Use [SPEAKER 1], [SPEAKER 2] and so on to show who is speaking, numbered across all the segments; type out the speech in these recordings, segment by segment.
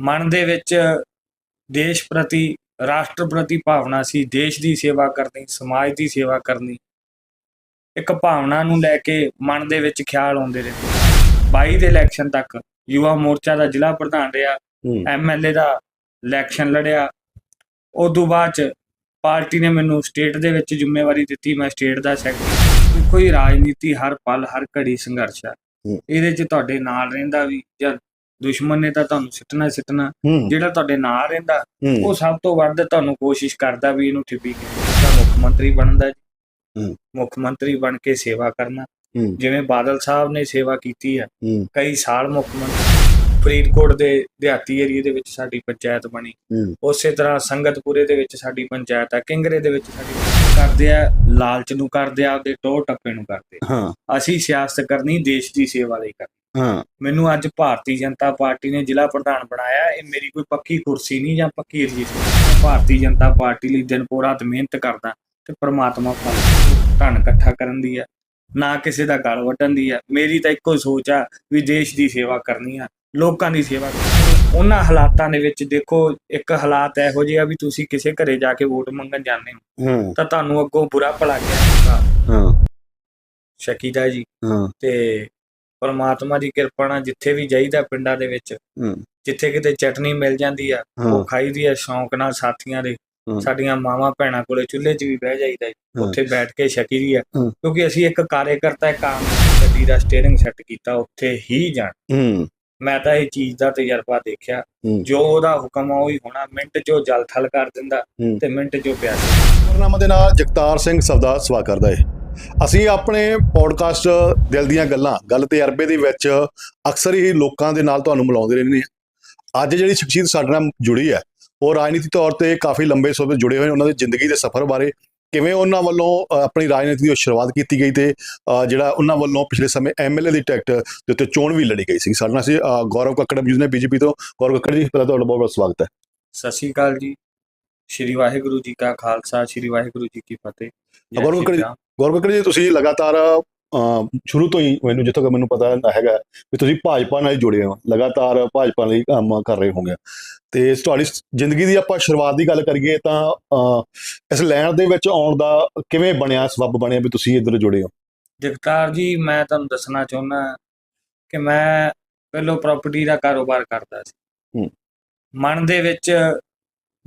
[SPEAKER 1] ਮਨ ਦੇ ਵਿੱਚ ਦੇਸ਼ ਪ੍ਰਤੀ ਰਾਸ਼ਟਰ ਪ੍ਰਤੀ ਭਾਵਨਾ ਸੀ ਦੇਸ਼ ਦੀ ਸੇਵਾ ਕਰਨੀ ਸਮਾਜ ਦੀ ਸੇਵਾ ਕਰਨੀ। ਇੱਕ ਭਾਵਨਾ ਨੂੰ ਲੈ ਕੇ ਮਨ ਦੇ ਵਿੱਚ ਖਿਆਲ ਆਉਂਦੇ ਰਹੇ। 22 ਦੇ ਇਲੈਕਸ਼ਨ ਤੱਕ ਯੁਵਾ ਮੋਰਚਾ ਦਾ ਜ਼ਿਲ੍ਹਾ ਪ੍ਰਧਾਨ ਰਿਹਾ ਐਮਐਲਏ ਦਾ ਇਲੈਕਸ਼ਨ ਲੜਿਆ। ਉਸ ਤੋਂ ਬਾਅਦ ਚ ਪਾਰਟੀ ਨੇ ਮੈਨੂੰ ਸਟੇਟ ਦੇ ਵਿੱਚ ਜ਼ਿੰਮੇਵਾਰੀ ਦਿੱਤੀ ਮੈਂ ਸਟੇਟ ਦਾ ਸੈਕਟਰੀ ਕੋਈ ਰਾਜਨੀਤੀ ਹਰ ਪਲ ਹਰ ਘੜੀ ਸੰਘਰਸ਼
[SPEAKER 2] ਹੂੰ।
[SPEAKER 1] ਇਹਦੇ 'ਚ ਤੁਹਾਡੇ ਨਾਲ ਰਹਿੰਦਾ ਵੀ ਜਾਂ ਦੁਸ਼ਮਣ ਨੇ ਤਾਂ ਤੁਹਾਨੂੰ ਸਿੱਟਣਾ ਹੀ ਸਿੱਟਣਾ।
[SPEAKER 2] ਹੂੰ।
[SPEAKER 1] ਜਿਹੜਾ ਤੁਹਾਡੇ ਨਾਲ ਰਹਿੰਦਾ
[SPEAKER 2] ਹੂੰ।
[SPEAKER 1] ਉਹ ਸਭ ਤੋਂ ਵੱਧ ਤੁਹਾਨੂੰ ਕੋਸ਼ਿਸ਼ ਕਰਦਾ ਵੀ ਇਹਨੂੰ ਠਿੱਪੀ ਕੇ ਮੁੱਖ ਮੰਤਰੀ ਬਣਨ ਦਾ ਜੀ।
[SPEAKER 2] ਹੂੰ।
[SPEAKER 1] ਮੁੱਖ ਮੰਤਰੀ ਬਣ ਕੇ ਸੇਵਾ ਕਰਨਾ।
[SPEAKER 2] ਹੂੰ।
[SPEAKER 1] ਜਿਵੇਂ ਬਾਦਲ ਸਾਹਿਬ ਨੇ ਸੇਵਾ ਕੀਤੀ ਆ
[SPEAKER 2] ਹੂੰ।
[SPEAKER 1] ਕਈ ਸਾਲ ਮੁੱਖ ਮੰਤਰੀ ਫਰੀਦਕੋਟ ਦੇ ਦਿਹਾਤੀ ਏਰੀਏ ਦੇ ਵਿੱਚ ਸਾਡੀ ਪੰਚਾਇਤ ਬਣੀ।
[SPEAKER 2] ਹੂੰ।
[SPEAKER 1] ਉਸੇ ਤਰ੍ਹਾਂ ਸੰਗਤਪੁਰੇ ਦੇ ਵਿੱਚ ਸਾਡੀ ਪੰਚਾਇਤ ਆ ਕਿੰਗਰੇ ਦੇ ਵਿੱਚ ਸਾਡੀ ਕਰਦੇ ਆ ਲਾਲਚ ਨੂੰ ਕਰਦੇ ਆ ਆਪਦੇ ਟੋਹ ਟੱਪੇ ਨੂੰ ਕਰਦੇ ਆ।
[SPEAKER 2] ਹਾਂ।
[SPEAKER 1] ਅਸੀਂ ਸਿਆਸਤ ਕਰਨੀ ਦੇਸ਼ ਦੀ ਸੇਵਾ ਲਈ ਕਰਨੀ।
[SPEAKER 2] ਹਾਂ।
[SPEAKER 1] ਮੈਨੂੰ ਅੱਜ ਭਾਰਤੀ ਜਨਤਾ ਪਾਰਟੀ ਨੇ ਜ਼ਿਲ੍ਹਾ ਪ੍ਰਧਾਨ ਬਣਾਇਆ। ਇਹ ਮੇਰੀ ਕੋਈ ਪੱਕੀ ਕੁਰਸੀ ਨਹੀਂ ਜਾਂ ਪੱਕੀ ਰਜਿਸਟਰ ਮੈਂ ਭਾਰਤੀ ਜਨਤਾ ਪਾਰਟੀ ਲਈ ਦਿਨ ਪੂਰਾ ਰਾਤ ਮਿਹਨਤ ਕਰਦਾ ਤੇ ਪ੍ਰਮਾਤਮਾ ਫਲ ਧਨ ਇਕੱਠਾ ਕਰਨ ਦੀ ਆ ਨਾ ਕਿਸੇ ਦਾ ਗਲ ਵੱਢਣ ਦੀ ਆ। ਮੇਰੀ ਤਾਂ ਇੱਕੋ ਸੋਚ ਆ ਵੀ ਦੇਸ਼ ਦੀ ਸੇਵਾ ਕਰਨੀ ਆ ਲੋਕਾਂ ਦੀ ਸੇਵਾ ਕਰਨੀ। ਉਹਨਾਂ ਹਾਲਾਤਾਂ ਦੇ ਵਿੱਚ ਦੇਖੋ ਇੱਕ ਹਾਲਾਤ ਇਹੋ ਜਿਹੇ ਆ ਵੀ ਤੁਸੀਂ ਕਿਸੇ ਘਰੇ ਜਾ ਕੇ ਵੋਟ ਮੰਗਣ ਜਾਂਦੇ ਹੋ। ਤਾਂ ਤੁਹਾਨੂੰ ਅੱਗੋਂ ਬੁਰਾ ਭਲਾ ਗਿਆ
[SPEAKER 2] ਹਾਂ।
[SPEAKER 1] ਸ਼ਕੀਦਾ ਜੀ।
[SPEAKER 2] ਹਾਂ।
[SPEAKER 1] ਤੇ ਪਰਮਾਤਮਾ ਦੀ ਕਿਰਪਾ ਨਾਲ ਜਿੱਥੇ ਵੀ ਜਾਈਦਾ ਪਿੰਡਾਂ ਦੇ ਵਿੱਚ ਜਿੱਥੇ ਕਿਤੇ ਚਟਨੀ ਮਿਲ ਜਾਂਦੀ ਆ ਉਹ ਖਾਈਦੀ ਆ ਸ਼ੌਂਕ ਨਾਲ ਸਾਥੀਆਂ ਦੇ। ਸਾਡੀਆਂ ਮਾਵਾਂ ਭੈਣਾਂ ਕੋਲੇ ਚੁੱਲ੍ਹੇ 'ਚ ਵੀ ਬਹਿ ਜਾਈਦਾ। ਉੱਥੇ ਬੈਠ ਕੇ ਛਕੀਦੀ ਆ। ਕਿਉਂਕਿ ਅਸੀਂ ਇੱਕ ਕਾਰਜਕਰਤਾ ਇੱਕ ਆਮ ਗੱਡੀ ਦਾ ਸਟੀਅਰਿੰਗ ਸੈੱਟ ਕੀਤਾ ਉੱਥੇ ਹੀ ਜਾਣ ਮੈਂ ਤਾਂ ਇਹ ਚੀਜ਼ ਦਾ ਤਜਰਬਾ ਦੇਖਿਆ। ਜੋ ਉਹਦਾ ਹੁਕਮ ਆ ਉਹ ਹੀ ਹੋਣਾ ਮਿੰਟ 'ਚ ਉਹ ਜਲ ਥਲ ਕਰ ਦਿੰਦਾ। ਤੇ ਮਿੰਟ 'ਚ ਉਹ
[SPEAKER 2] ਖਬਰਨਾਮਾ ਦੇ ਨਾਲ ਜਗਤਾਰ ਸਿੰਘ ਸਵਦਾ ਸਵਾ ਕਰਦਾ ਹੈ ਅਸੀਂ ਆਪਣੇ ਪੋਡਕਾਸਟ ਦਿਲ ਦੀਆਂ ਗੱਲਾਂ ਗੱਲ ਤੇ ਅਰਬੇ ਦੇ ਵਿੱਚ ਅਕਸਰ ਹੀ ਲੋਕਾਂ ਦੇ ਨਾਲ ਤੁਹਾਨੂੰ ਮਿਲਾਉਂਦੇ ਰਹਿੰਦੇ ਹਾਂ। ਅੱਜ ਜਿਹੜੀ ਸ਼ਖਸੀਅਤ ਸਾਡੇ ਨਾਲ ਜੁੜੀ ਹੈ ਉਹ ਰਾਜਨੀਤੀ ਤੌਰ ਤੇ ਕਾਫੀ ਲੰਬੇ ਸਮੇਂ ਤੋਂ ਜੁੜੇ ਹੋਏ ਉਹਨਾਂ ਦੀ ਜ਼ਿੰਦਗੀ ਦੇ ਸਫ਼ਰ ਬਾਰੇ ਕਿਵੇਂ ਉਹਨਾਂ ਵੱਲੋਂ ਆਪਣੀ ਰਾਜਨੀਤੀ ਦੀ ਸ਼ੁਰੂਆਤ ਕੀਤੀ ਗਈ ਤੇ ਜਿਹੜਾ ਉਹਨਾਂ ਵੱਲੋਂ ਪਿਛਲੇ ਸਮੇਂ ਐਮਐਲਏ ਦੀ ਟਿਕਟ ਦੇ ਉੱਤੇ ਚੋਣ ਵੀ ਲੜੀ ਗਈ ਸੀ। ਸਾਡੇ ਨਾਲ ਸੀ ਗੌਰਵ ਕੱਕੜ ਜੀ ਨੇ ਬੀਜੇਪੀ ਤੋਂ। ਗੌਰਵ ਕੱਕੜ ਜੀ ਪਹਿਲਾਂ ਤੁਹਾਡਾ ਬਹੁਤ ਬਹੁਤ ਸਵਾਗਤ ਹੈ।
[SPEAKER 1] ਸਤਿ ਸ਼੍ਰੀ ਅਕਾਲ ਜੀ। ਸ਼੍ਰੀ ਵਾਹਿਗੁਰੂ ਜੀ ਕਾ ਖਾਲਸਾ ਸ਼੍ਰੀ ਵਾਹਿਗੁਰੂ ਜੀ ਕੀ ਫਤਿਹ। ਜੈ।
[SPEAKER 2] ਗੌਰਵ ਕੱਕੜ ਜੀ ਤੁਸੀਂ ਲਗਾਤਾਰ ਸ਼ੁਰੂ ਤੋਂ ਹੀ ਮੈਨੂੰ ਜਿੱਥੋਂ ਤੱਕ ਮੈਨੂੰ ਪਤਾ ਹੈਗਾ ਵੀ ਤੁਸੀਂ ਭਾਜਪਾ ਨਾਲ ਜੁੜੇ ਹੋ ਲਗਾਤਾਰ ਭਾਜਪਾ ਲਈ ਕੰਮ ਕਰ ਰਹੇ ਹੋਗੇ। ਤੇ ਤੁਹਾਡੀ ਜ਼ਿੰਦਗੀ ਦੀ ਆਪਾਂ ਸ਼ੁਰੂਆਤ ਦੀ ਗੱਲ ਕਰੀਏ ਤਾਂ ਇਸ ਲੈਣ ਦੇ ਵਿੱਚ ਆਉਣ ਦਾ ਕਿਵੇਂ ਬਣਿਆ ਸਬੱਬ ਬਣਿਆ ਵੀ ਤੁਸੀਂ ਇੱਧਰ ਜੁੜੇ ਹੋ?
[SPEAKER 1] ਜਗਤਾਰ ਜੀ ਮੈਂ ਤੁਹਾਨੂੰ ਦੱਸਣਾ ਚਾਹੁੰਦਾ ਕਿ ਮੈਂ ਪਹਿਲਾਂ ਪ੍ਰਾਪਰਟੀ ਦਾ ਕਾਰੋਬਾਰ ਕਰਦਾ ਸੀ। ਮਨ ਦੇ ਵਿੱਚ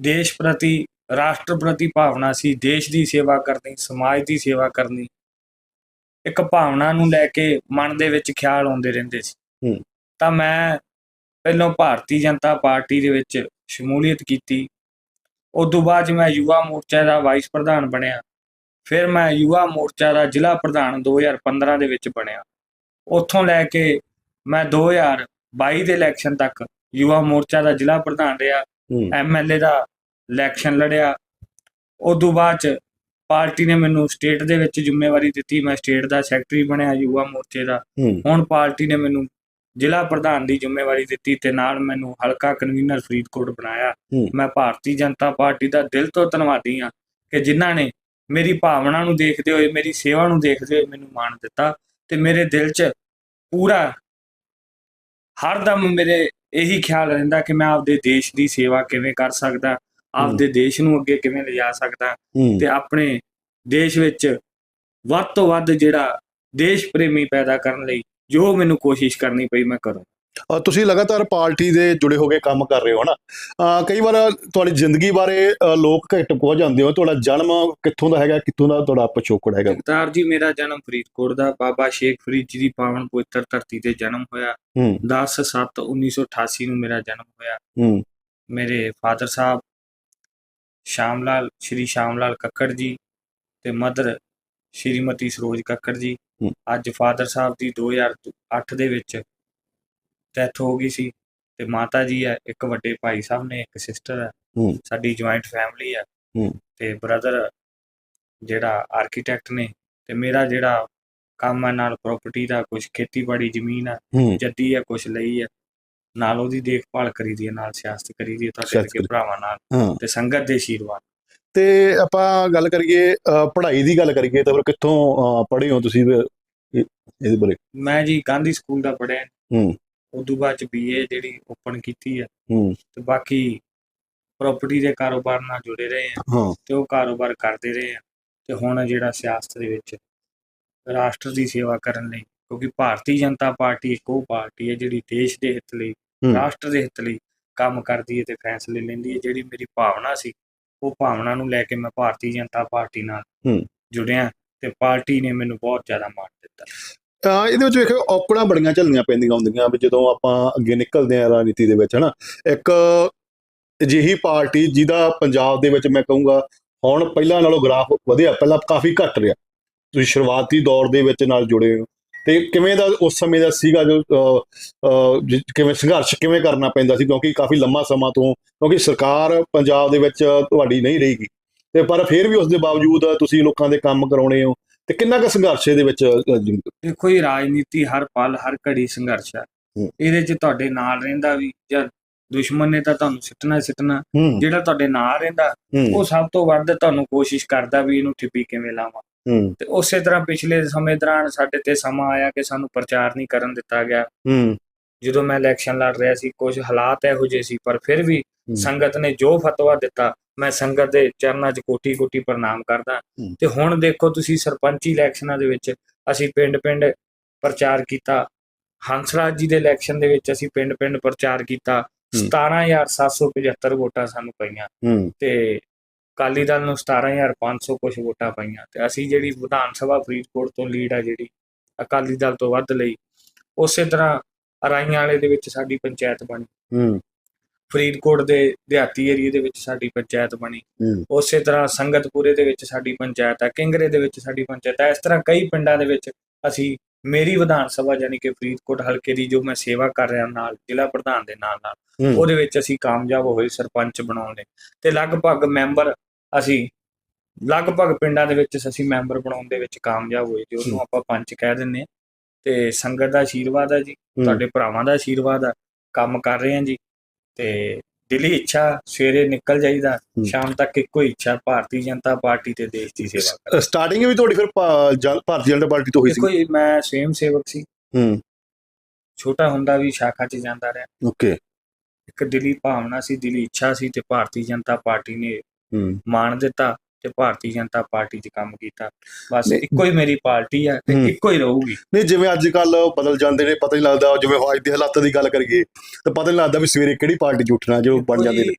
[SPEAKER 1] ਦੇਸ਼ ਪ੍ਰਤੀ ਰਾਸ਼ਟਰ ਪ੍ਰਤੀ ਭਾਵਨਾ ਸੀ ਦੇਸ਼ ਦੀ ਸੇਵਾ ਕਰਨੀ ਸਮਾਜ ਦੀ ਸੇਵਾ ਕਰਨੀ ਇੱਕ ਭਾਵਨਾ ਨੂੰ ਲੈ ਕੇ ਮਨ ਦੇ ਵਿੱਚ ਖਿਆਲ ਆਉਂਦੇ ਰਹਿੰਦੇ ਸੀ। ਤਾਂ ਮੈਂ ਪਹਿਲਾਂ ਭਾਰਤੀ ਜਨਤਾ ਪਾਰਟੀ ਦੇ ਵਿੱਚ ਸ਼ਮੂਲੀਅਤ ਕੀਤੀ। ਉਸ ਤੋਂ ਬਾਅਦ ਮੈਂ ਯੁਵਾ ਮੋਰਚਾ ਦਾ ਵਾਈਸ ਪ੍ਰਧਾਨ ਬਣਿਆ। ਫਿਰ ਮੈਂ ਯੁਵਾ ਮੋਰਚਾ ਦਾ ਜ਼ਿਲ੍ਹਾ ਪ੍ਰਧਾਨ 2015 ਦੇ ਵਿੱਚ ਬਣਿਆ। ਉੱਥੋਂ ਲੈ ਕੇ ਮੈਂ 2022 ਦੇ ਇਲੈਕਸ਼ਨ ਤੱਕ ਯੁਵਾ ਮੋਰਚਾ ਦਾ ਜ਼ਿਲ੍ਹਾ ਪ੍ਰਧਾਨ ਰਿਹਾ। ਐਮਐਲਏ ਦਾ ਇਲੈਕਸ਼ਨ ਲੜਿਆ। ਉਸ ਤੋਂ ਬਾਅਦ ਚ ਪਾਰਟੀ ਨੇ ਮੈਨੂੰ ਸਟੇਟ ਦੇ ਵਿੱਚ ਜ਼ਿੰਮੇਵਾਰੀ ਦਿੱਤੀ। ਮੈਂ ਸਟੇਟ ਦਾ ਸੈਕਟਰੀ ਬਣਿਆ ਯੁਵਾ ਮੋਰਚੇ ਦਾ। ਹੁਣ ਪਾਰਟੀ ਨੇ ਮੈਨੂੰ ਜ਼ਿਲ੍ਹਾ ਪ੍ਰਧਾਨ ਦੀ ਜ਼ਿੰਮੇਵਾਰੀ ਦਿੱਤੀ ਤੇ ਨਾਲ ਮੈਨੂੰ ਹਲਕਾ ਕਨਵੀਨਰ ਫਰੀਦਕੋਟ ਬਣਾਇਆ। ਮੈਂ ਭਾਰਤੀ ਜਨਤਾ ਪਾਰਟੀ ਦਾ ਦਿਲ ਤੋਂ ਧੰਨਵਾਦੀ ਹਾਂ ਕਿ ਜਿਨ੍ਹਾਂ ਨੇ ਮੇਰੀ ਭਾਵਨਾ ਨੂੰ ਦੇਖਦੇ ਹੋਏ ਮੇਰੀ ਸੇਵਾ ਨੂੰ ਦੇਖਦੇ ਹੋਏ ਮੈਨੂੰ ਮਾਣ ਦਿੱਤਾ ਤੇ ਮੇਰੇ ਦਿਲ 'ਚ ਪੂਰਾ ਹਰਦਮ ਮੇਰੇ ਇਹੀ ਖਿਆਲ ਰਹਿੰਦਾ ਕਿ ਮੈਂ ਆਪਦੇ ਦੇਸ਼ ਦੀ ਸੇਵਾ ਕਿਵੇਂ ਕਰ ਸਕਦਾ। ਆਪਦੇ ਦੇਸ਼ ਨੂੰ ਅੱਗੇ ਕਿਵੇਂ ਲਿਜਾ ਸਕਦਾ ਤੇ ਆਪਣੇ ਦੇਸ਼ ਵਿੱਚ ਵੱਧ ਤੋਂ ਵੱਧ ਜਿਹੜਾ ਦੇਸ਼ ਪ੍ਰੇਮੀ ਪੈਦਾ ਕਰਨ ਲਈ ਜੋ ਮੈਨੂੰ ਕੋਸ਼ਿਸ਼ ਕਰਨੀ ਪਈ ਮੈਂ ਕਰੂੰ।
[SPEAKER 2] ਤੁਸੀਂ ਲਗਾਤਾਰ ਪਾਰਟੀ ਦੇ ਜੁੜੇ ਹੋ ਕੇ ਕੰਮ ਕਰ ਰਹੇ ਹੋ ਨਾ ਅ, ਕਈ ਵਾਰ ਤੁਹਾਡੀ ਜ਼ਿੰਦਗੀ ਬਾਰੇ ਲੋਕ ਘੱਟ ਪਹੁੰਚ ਜਾਂਦੇ ਹੋ ਤੁਹਾਡਾ ਜਨਮ ਕਿੱਥੋਂ ਦਾ ਹੈਗਾ ਕਿੱਥੋਂ ਦਾ ਤੁਹਾਡਾ ਪਿਛੋਕੜ ਹੈਗਾ?
[SPEAKER 1] ਜਗਤਾਰ ਜੀ ਮੇਰਾ ਜਨਮ ਫਰੀਦਕੋਟ ਦਾ ਬਾਬਾ ਸ਼ੇਖ ਫਰੀਦ ਜੀ ਦੀ ਪਾਵਨ ਪਵਿੱਤਰ ਧਰਤੀ ਤੇ ਜਨਮ ਹੋਇਆ।
[SPEAKER 2] ਹੂੰ।
[SPEAKER 1] 10 7 1988 ਨੂੰ ਮੇਰਾ ਜਨਮ ਹੋਇਆ। ਮੇਰੇ ਫਾਦਰ ਸਾਹਿਬ ਸ਼ਾਮ ਲਾਲ ਸ਼੍ਰੀ ਸ਼ਾਮ ਲਾਲ ਕੱਕੜ ਜੀ ਤੇ ਮਦਰ ਸ਼੍ਰੀਮਤੀ ਸਰੋਜ ਕੱਕੜ ਜੀ
[SPEAKER 2] ਹੂੰ।
[SPEAKER 1] ਅੱਜ ਫਾਦਰ ਸਾਹਿਬ ਦੀ 2008 ਦੇ ਵਿੱਚ ਡੈਥ ਹੋ ਗਈ ਸੀ ਤੇ ਮਾਤਾ ਜੀ ਹੈ ਇੱਕ ਵੱਡੇ ਭਾਈ ਸਾਹਿਬ ਨੇ ਇੱਕ ਸਿਸਟਰ ਹੈ
[SPEAKER 2] ਹੂੰ।
[SPEAKER 1] ਸਾਡੀ ਜੁਆਇੰਟ ਫੈਮਿਲੀ ਹੈ
[SPEAKER 2] ਹੂੰ।
[SPEAKER 1] ਤੇ ਬ੍ਰਦਰ ਜਿਹੜਾ ਆਰਕੀਟੈਕਟ ਨੇ ਤੇ ਮੇਰਾ ਜਿਹੜਾ ਕੰਮ ਹੈ ਨਾਲ ਪ੍ਰਾਪਰਟੀ ਦਾ ਕੁਝ ਖੇਤੀਬਾੜੀ ਜ਼ਮੀਨ ਹੂੰ ਜੱਦੀ ਹੈ ਕੁਝ ਲਈ ਹੈ ਨਾਲ ਉਹਦੀ ਦੇਖਭਾਲ ਕਰੀਦੀ ਹੈ ਨਾਲ ਸਿਆਸਤ ਕਰੀਦੀ ਹੈ ਤੁਹਾਡੇ ਵਰਗੇ
[SPEAKER 2] ਕਰੀ-
[SPEAKER 1] ਭਰਾਵਾਂ ਨਾਲ
[SPEAKER 2] ਹਾਂ।
[SPEAKER 1] ਤੇ ਸੰਗਤ ਦੇ ਆਸ਼ੀਰਵਾਦ
[SPEAKER 2] ਤੇ ਆਪਾਂ ਗੱਲ ਕਰੀਏ ਪੜ੍ਹਾਈ ਦੀ ਗੱਲ ਕਰੀਏ ਤਾਂ ਫਿਰ ਕਿੱਥੋਂ ਪੜ੍ਹੇ ਹੋ ਤੁਸੀਂ ਇਹਦੇ ਬਾਰੇ।
[SPEAKER 1] ਮੈਂ ਜੀ ਗਾਂਧੀ ਸਕੂਲ ਦਾ ਪੜ੍ਹਿਆ।
[SPEAKER 2] ਹੂੰ।
[SPEAKER 1] ਉਦੋਂ ਬਾਅਦ ਚ ਬੀਏ ਜਿਹੜੀ ਓਪਨ ਕੀਤੀ ਆ
[SPEAKER 2] ਹੂੰ।
[SPEAKER 1] ਤੇ ਬਾਕੀ ਪ੍ਰਾਪਰਟੀ ਦੇ ਕਾਰੋਬਾਰ ਨਾਲ ਜੁੜੇ ਰਹੇ ਆ
[SPEAKER 2] ਹਾਂ।
[SPEAKER 1] ਤੇ ਉਹ ਕਾਰੋਬਾਰ ਕਰਦੇ ਰਹੇ ਆ ਤੇ ਹੁਣ ਜਿਹੜਾ ਸਿਆਸਤ ਦੇ ਵਿੱਚ ਰਾਸ਼ਟਰ ਦੀ ਸੇਵਾ ਕਰਨ ਲਈ ਕਿਉਂਕਿ ਭਾਰਤੀ ਜਨਤਾ ਪਾਰਟੀ ਇੱਕ ਉਹ ਪਾਰਟੀ ਹੈ ਜਿਹੜੀ ਦੇਸ਼ ਦੇ ਹਿੱਤ ਲਈ
[SPEAKER 2] ਹੂੰ।
[SPEAKER 1] ਰਾਸ਼ਟਰ ਦੇ ਹਿੱਤ ਲਈ ਕੰਮ ਕਰਦੀ ਹੈ ਤੇ ਫੈਸਲੇ ਲੈਂਦੀ ਹੈ। ਜਿਹੜੀ ਮੇਰੀ ਭਾਵਨਾ ਸੀ ਉਹ ਭਾਵਨਾ ਨੂੰ ਲੈ ਕੇ ਮੈਂ ਭਾਰਤੀ ਜਨਤਾ ਪਾਰਟੀ ਨਾਲ। ਜੁੜਿਆ ਤੇ ਪਾਰਟੀ ਨੇ ਮੈਨੂੰ ਬਹੁਤ ਜ਼ਿਆਦਾ ਮਾਣ ਦਿੱਤਾ।
[SPEAKER 2] ਤਾਂ ਇਹਦੇ ਵਿੱਚ ਵੇਖੋ ਔਕੜਾਂ ਬੜੀਆਂ ਝੱਲਣੀਆਂ ਪੈਂਦੀਆਂ ਹੁੰਦੀਆਂ ਵੀ ਜਦੋਂ ਆਪਾਂ ਅੱਗੇ ਨਿਕਲਦੇ ਆ ਰਾਜਨੀਤੀ ਦੇ ਵਿੱਚ ਹਨਾ। ਇੱਕ ਅਜਿਹੀ ਪਾਰਟੀ ਜਿਹਦਾ ਪੰਜਾਬ ਦੇ ਵਿੱਚ ਮੈਂ ਕਹੂੰਗਾ ਹੁਣ ਪਹਿਲਾਂ ਨਾਲੋਂ ਗ੍ਰਾਫ ਵਧਿਆ ਪਹਿਲਾਂ ਕਾਫੀ ਘੱਟ ਰਿਹਾ। ਤੁਸੀਂ ਸ਼ੁਰੂਆਤੀ ਦੌਰ ਦੇ ਵਿੱਚ ਨਾਲ ਜੁੜੇ ਹੋ। ਤੇ ਕਿਵੇਂ ਦਾ ਉਸ ਸਮੇਂ ਦਾ ਸੀਗਾ ਜੋ ਜਿ- ਕਿਵੇਂ ਸੰਘਰਸ਼ ਕਿਵੇਂ ਕਰਨਾ ਪੈਂਦਾ ਸੀ? ਕਿਉਂਕਿ ਕਾਫੀ ਲੰਮਾ ਸਮਾਂ ਤੋਂ ਕਿਉਂਕਿ ਸਰਕਾਰ ਪੰਜਾਬ ਦੇ ਵਿੱਚ ਤੁਹਾਡੀ ਨਹੀਂ ਰਹੇਗੀ। ਤੇ ਪਰ ਫਿਰ ਵੀ ਉਸ ਦੇ ਬਾਵਜੂਦ ਤੁਸੀਂ ਲੋਕਾਂ ਦੇ ਕੰਮ ਕਰਾਉਣੇ ਹੋ। ਤੇ ਕਿੰਨਾ ਕੁ ਸੰਘਰਸ਼ ਇਹਦੇ ਵਿੱਚ ਜੀ-
[SPEAKER 1] ਦੇਖੋ ਇਹ ਰਾਜਨੀਤੀ ਹਰ ਪਲ ਹਰ ਘੜੀ ਸੰਘਰਸ਼ ਹੈ
[SPEAKER 2] ਹੂੰ।
[SPEAKER 1] ਇਹਦੇ 'ਚ ਤੁਹਾਡੇ ਨਾਲ ਰਹਿੰਦਾ ਵੀ ਜਾਂ ਦੁਸ਼ਮਣ ਨੇ ਤਾਂ ਤੁਹਾਨੂੰ ਸਿੱਟਣਾ ਹੀ ਸਿੱਟਣਾ।
[SPEAKER 2] ਹੂੰ।
[SPEAKER 1] ਜਿਹੜਾ ਤੁਹਾਡੇ ਨਾਲ ਰਹਿੰਦਾ
[SPEAKER 2] ਹੂੰ।
[SPEAKER 1] ਉਹ ਸਭ ਤੋਂ ਵੱਧ ਤੁਹਾਨੂੰ ਕੋਸ਼ਿਸ਼ ਕਰਦਾ ਵੀ ਇਹਨੂੰ ਠਿੱਪੀ ਕਿਵੇਂ ਲਾਵਾਂ।
[SPEAKER 2] ਹੂੰ।
[SPEAKER 1] ਤੇ ਉਸੇ ਤਰ੍ਹਾਂ ਪਿਛਲੇ ਸਮੇਂ ਦੌਰਾਨ ਸਾਡੇ ਤੇ ਸਮਾਂ ਆਇਆ ਕਿ ਸਾਨੂੰ ਪ੍ਰਚਾਰ ਨਹੀਂ ਕਰਨ ਦਿੱਤਾ ਗਿਆ।
[SPEAKER 2] ਹੂੰ।
[SPEAKER 1] ਜਦੋਂ ਮੈਂ ਇਲੈਕਸ਼ਨ ਲੜ ਰਿਹਾ ਸੀ ਕੁਝ ਹਾਲਾਤ ਇਹੋ ਜਿਹੇ ਸੀ ਪਰ ਫਿਰ ਵੀ
[SPEAKER 2] ਹੂੰ।
[SPEAKER 1] ਸੰਗਤ ਨੇ ਜੋ ਫਤਵਾ ਦਿੱਤਾ ਮੈਂ ਸੰਗਤ ਦੇ ਚਰਨਾਂ 'ਚ ਕੋਟੀ ਕੋਟੀ ਪ੍ਰਣਾਮ ਕਰਦਾ।
[SPEAKER 2] ਹੂੰ।
[SPEAKER 1] ਤੇ ਹੁਣ ਦੇਖੋ ਤੁਸੀਂ ਸਰਪੰਚੀ ਇਲੈਕਸ਼ਨਾਂ ਦੇ ਵਿੱਚ ਅਸੀਂ ਪਿੰਡ-ਪਿੰਡ ਪ੍ਰਚਾਰ ਕੀਤਾ। ਹੰਸਰਾਜ ਜੀ ਦੇ ਇਲੈਕਸ਼ਨ ਦੇ ਵਿੱਚ ਅਸੀਂ ਪਿੰਡ-ਪਿੰਡ ਪ੍ਰਚਾਰ ਕੀਤਾ। 17775 ਵੋਟਾਂ ਸਾਨੂੰ ਪਈਆਂ। ਤੇ ਅਕਾਲੀ ਦਲ ਨੂੰ 17500 ਕੁਝ ਵੋਟਾਂ ਪਈਆਂ ਤੇ ਅਸੀਂ ਜਿਹੜੀ ਵਿਧਾਨ ਸਭਾ ਫਰੀਦਕੋਟ ਤੋਂ ਲੀਡ ਆ ਜਿਹੜੀ ਅਕਾਲੀ ਦਲ ਤੋਂ ਵੱਧ ਲਈ ਉਸੇ ਤਰ੍ਹਾਂ ਅਰਾਈਆਂ ਵਾਲੇ ਦੇ ਵਿੱਚ ਸਾਡੀ ਪੰਚਾਇਤ ਬਣੀ।
[SPEAKER 2] ਹੂੰ।
[SPEAKER 1] ਫਰੀਦਕੋਟ ਦੇ ਦਿਹਾਤੀ ਏਰੀਏ ਦੇ ਵਿੱਚ ਸਾਡੀ ਪੰਚਾਇਤ ਬਣੀ। ਉਸੇ ਤਰ੍ਹਾਂ ਸੰਗਤਪੁਰੇ ਦੇ ਵਿੱਚ ਸਾਡੀ ਪੰਚਾਇਤ ਹੈ ਕਿੰਗਰੇ ਦੇ ਵਿੱਚ ਸਾਡੀ ਪੰਚਾਇਤ ਹੈ ਇਸ ਤਰ੍ਹਾਂ ਕਈ ਪਿੰਡਾਂ ਦੇ ਵਿੱਚ ਅਸੀਂ ਮੇਰੀ ਵਿਧਾਨ ਸਭਾ ਯਾਨੀ ਕਿ ਫਰੀਦਕੋਟ ਹਲਕੇ ਦੀ ਜੋ ਮੈਂ ਸੇਵਾ ਕਰ ਰਿਹਾ ਨਾਲ ਜ਼ਿਲ੍ਹਾ ਪ੍ਰਧਾਨ ਦੇ ਨਾਲ ਨਾਲ ਉਹਦੇ ਵਿੱਚ ਅਸੀਂ ਕਾਮਯਾਬ ਹੋਏ ਸਰਪੰਚ ਬਣਾਉਣ ਲਈ। ਤੇ ਲਗਭਗ ਮੈਂਬਰ ਅਸੀਂ ਲਗਭਗ ਪਿੰਡਾਂ ਦੇ ਵਿੱਚ ਅਸੀਂ ਮੈਂਬਰ ਬਣਾਉਣ ਦੇ ਵਿੱਚ ਕਾਮਯਾਬ ਹੋਏ ਜੀ ਉਹਨੂੰ ਆਪਾਂ ਪੰਚ ਕਹਿ ਦਿੰਨੇ ਆ ਤੇ ਸੰਗਤ ਦਾ ਆਸ਼ੀਰਵਾਦ ਹੈ ਜੀ ਤੁਹਾਡੇ ਭਰਾਵਾਂ ਦਾ ਆਸ਼ੀਰਵਾਦ ਆ ਕੰਮ ਕਰ ਰਹੇ ਹਾਂ ਜੀ। ਤੇ ਦਿਲੀ ਇੱਛਾ ਸਵੇਰੇ ਨਿਕਲ ਜਾਈਦਾ। ਸ਼ਾਮ ਤੱਕ ਇੱਕੋ ਇੱਛਾ ਭਾਰਤੀ ਜਨਤਾ ਪਾਰਟੀ ਤੇ ਦੇਸ਼ ਦੀ ਸੇਵਾ ਕਰ
[SPEAKER 2] ਸਟਾਰਟਿੰਗ ਵੀ ਤੁਹਾਡੀ ਫਿਰ ਭਾਰਤੀ ਜਨਤਾ ਪਾਰਟੀ ਤੋਂ ਹੋਈ ਸੀ।
[SPEAKER 1] ਜੀ ਮੈਂ ਸਵੈਮ ਸੇਵਕ ਸੀ।
[SPEAKER 2] ਹੂੰ।
[SPEAKER 1] ਛੋਟਾ ਹੁੰਦਾ ਵੀ ਸ਼ਾਖਾ 'ਚ ਜਾਂਦਾ ਰਿਹਾ।
[SPEAKER 2] ਓਕੇ।
[SPEAKER 1] ਇੱਕ ਦਿਲੀ ਭਾਵਨਾ ਸੀ ਦਿਲੀ ਇੱਛਾ ਸੀ ਤੇ ਭਾਰਤੀ ਜਨਤਾ ਪਾਰਟੀ ਨੇ
[SPEAKER 2] ਹੂੰ।
[SPEAKER 1] ਮਾਣ ਦਿੱਤਾ। ਤੇ ਭਾਰਤੀ ਜਨਤਾ ਪਾਰਟੀ 'ਚ ਕੰਮ ਕੀਤਾ ਬਸ। ਇੱਕੋ ਹੀ ਮੇਰੀ ਪਾਰਟੀ ਹੈ ਤੇ। ਇੱਕੋ ਹੀ ਰਹੂਗੀ
[SPEAKER 2] ਨਹੀਂ ਜਿਵੇਂ ਅੱਜ ਕੱਲ ਬਦਲ ਜਾਂਦੇ ਨੇ ਪਤਾ ਨਹੀਂ ਲੱਗਦਾ ਜਿਵੇਂ ਅੱਜ ਦੇ ਹਾਲਾਤਾਂ ਦੀ ਗੱਲ ਕਰੀਏ ਤਾਂ ਪਤਾ ਨਹੀਂ ਲੱਗਦਾ ਵੀ ਸਵੇਰੇ ਕਿਹੜੀ ਪਾਰਟੀ 'ਚ ਉੱਠਣਾ ਜੋ ਬਣ ਜਾਂਦੇ ਨੇ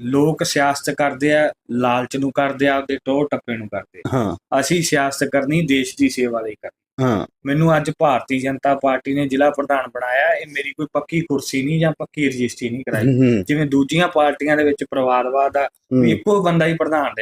[SPEAKER 1] ਲੋਕ ਸਿਆਸਤ ਕਰਦੇ ਆ ਲਾਲਚ ਨੂੰ ਕਰਦੇ ਆ ਆਪਦੇ ਟੋਰ ਟੱਪੇ ਨੂੰ ਕਰਦੇ ਆ।
[SPEAKER 2] ਹਾਂ
[SPEAKER 1] ਅਸੀਂ ਸਿਆਸਤ ਕਰਨੀ ਦੇਸ਼ ਦੀ ਸੇਵਾ ਲਈ ਕਰਨੀ
[SPEAKER 2] ਹਾਂ।
[SPEAKER 1] ਮੈਨੂੰ ਅੱਜ ਭਾਰਤੀ ਜਨਤਾ ਪਾਰਟੀ ਨੇ ਜ਼ਿਲ੍ਹਾ ਪ੍ਰਧਾਨ ਬਣਾਇਆ ਇਹ ਮੇਰੀ ਕੋਈ ਪੱਕੀ ਕੁਰਸੀ ਨਹੀਂ ਜਾਂ ਪੱਕੀ ਰਜਿਸਟਰੀ ਨਹੀਂ ਕਰਾਈ। ਜਿਵੇਂ ਦੂਜੀਆਂ ਪਾਰਟੀਆਂ ਦੇ ਵਿੱਚ ਪਰਿਵਾਰਵਾਦ ਆ ਵੀ ਇੱਕੋ ਬੰਦਾ ਹੀ ਪ੍ਰਧਾਨ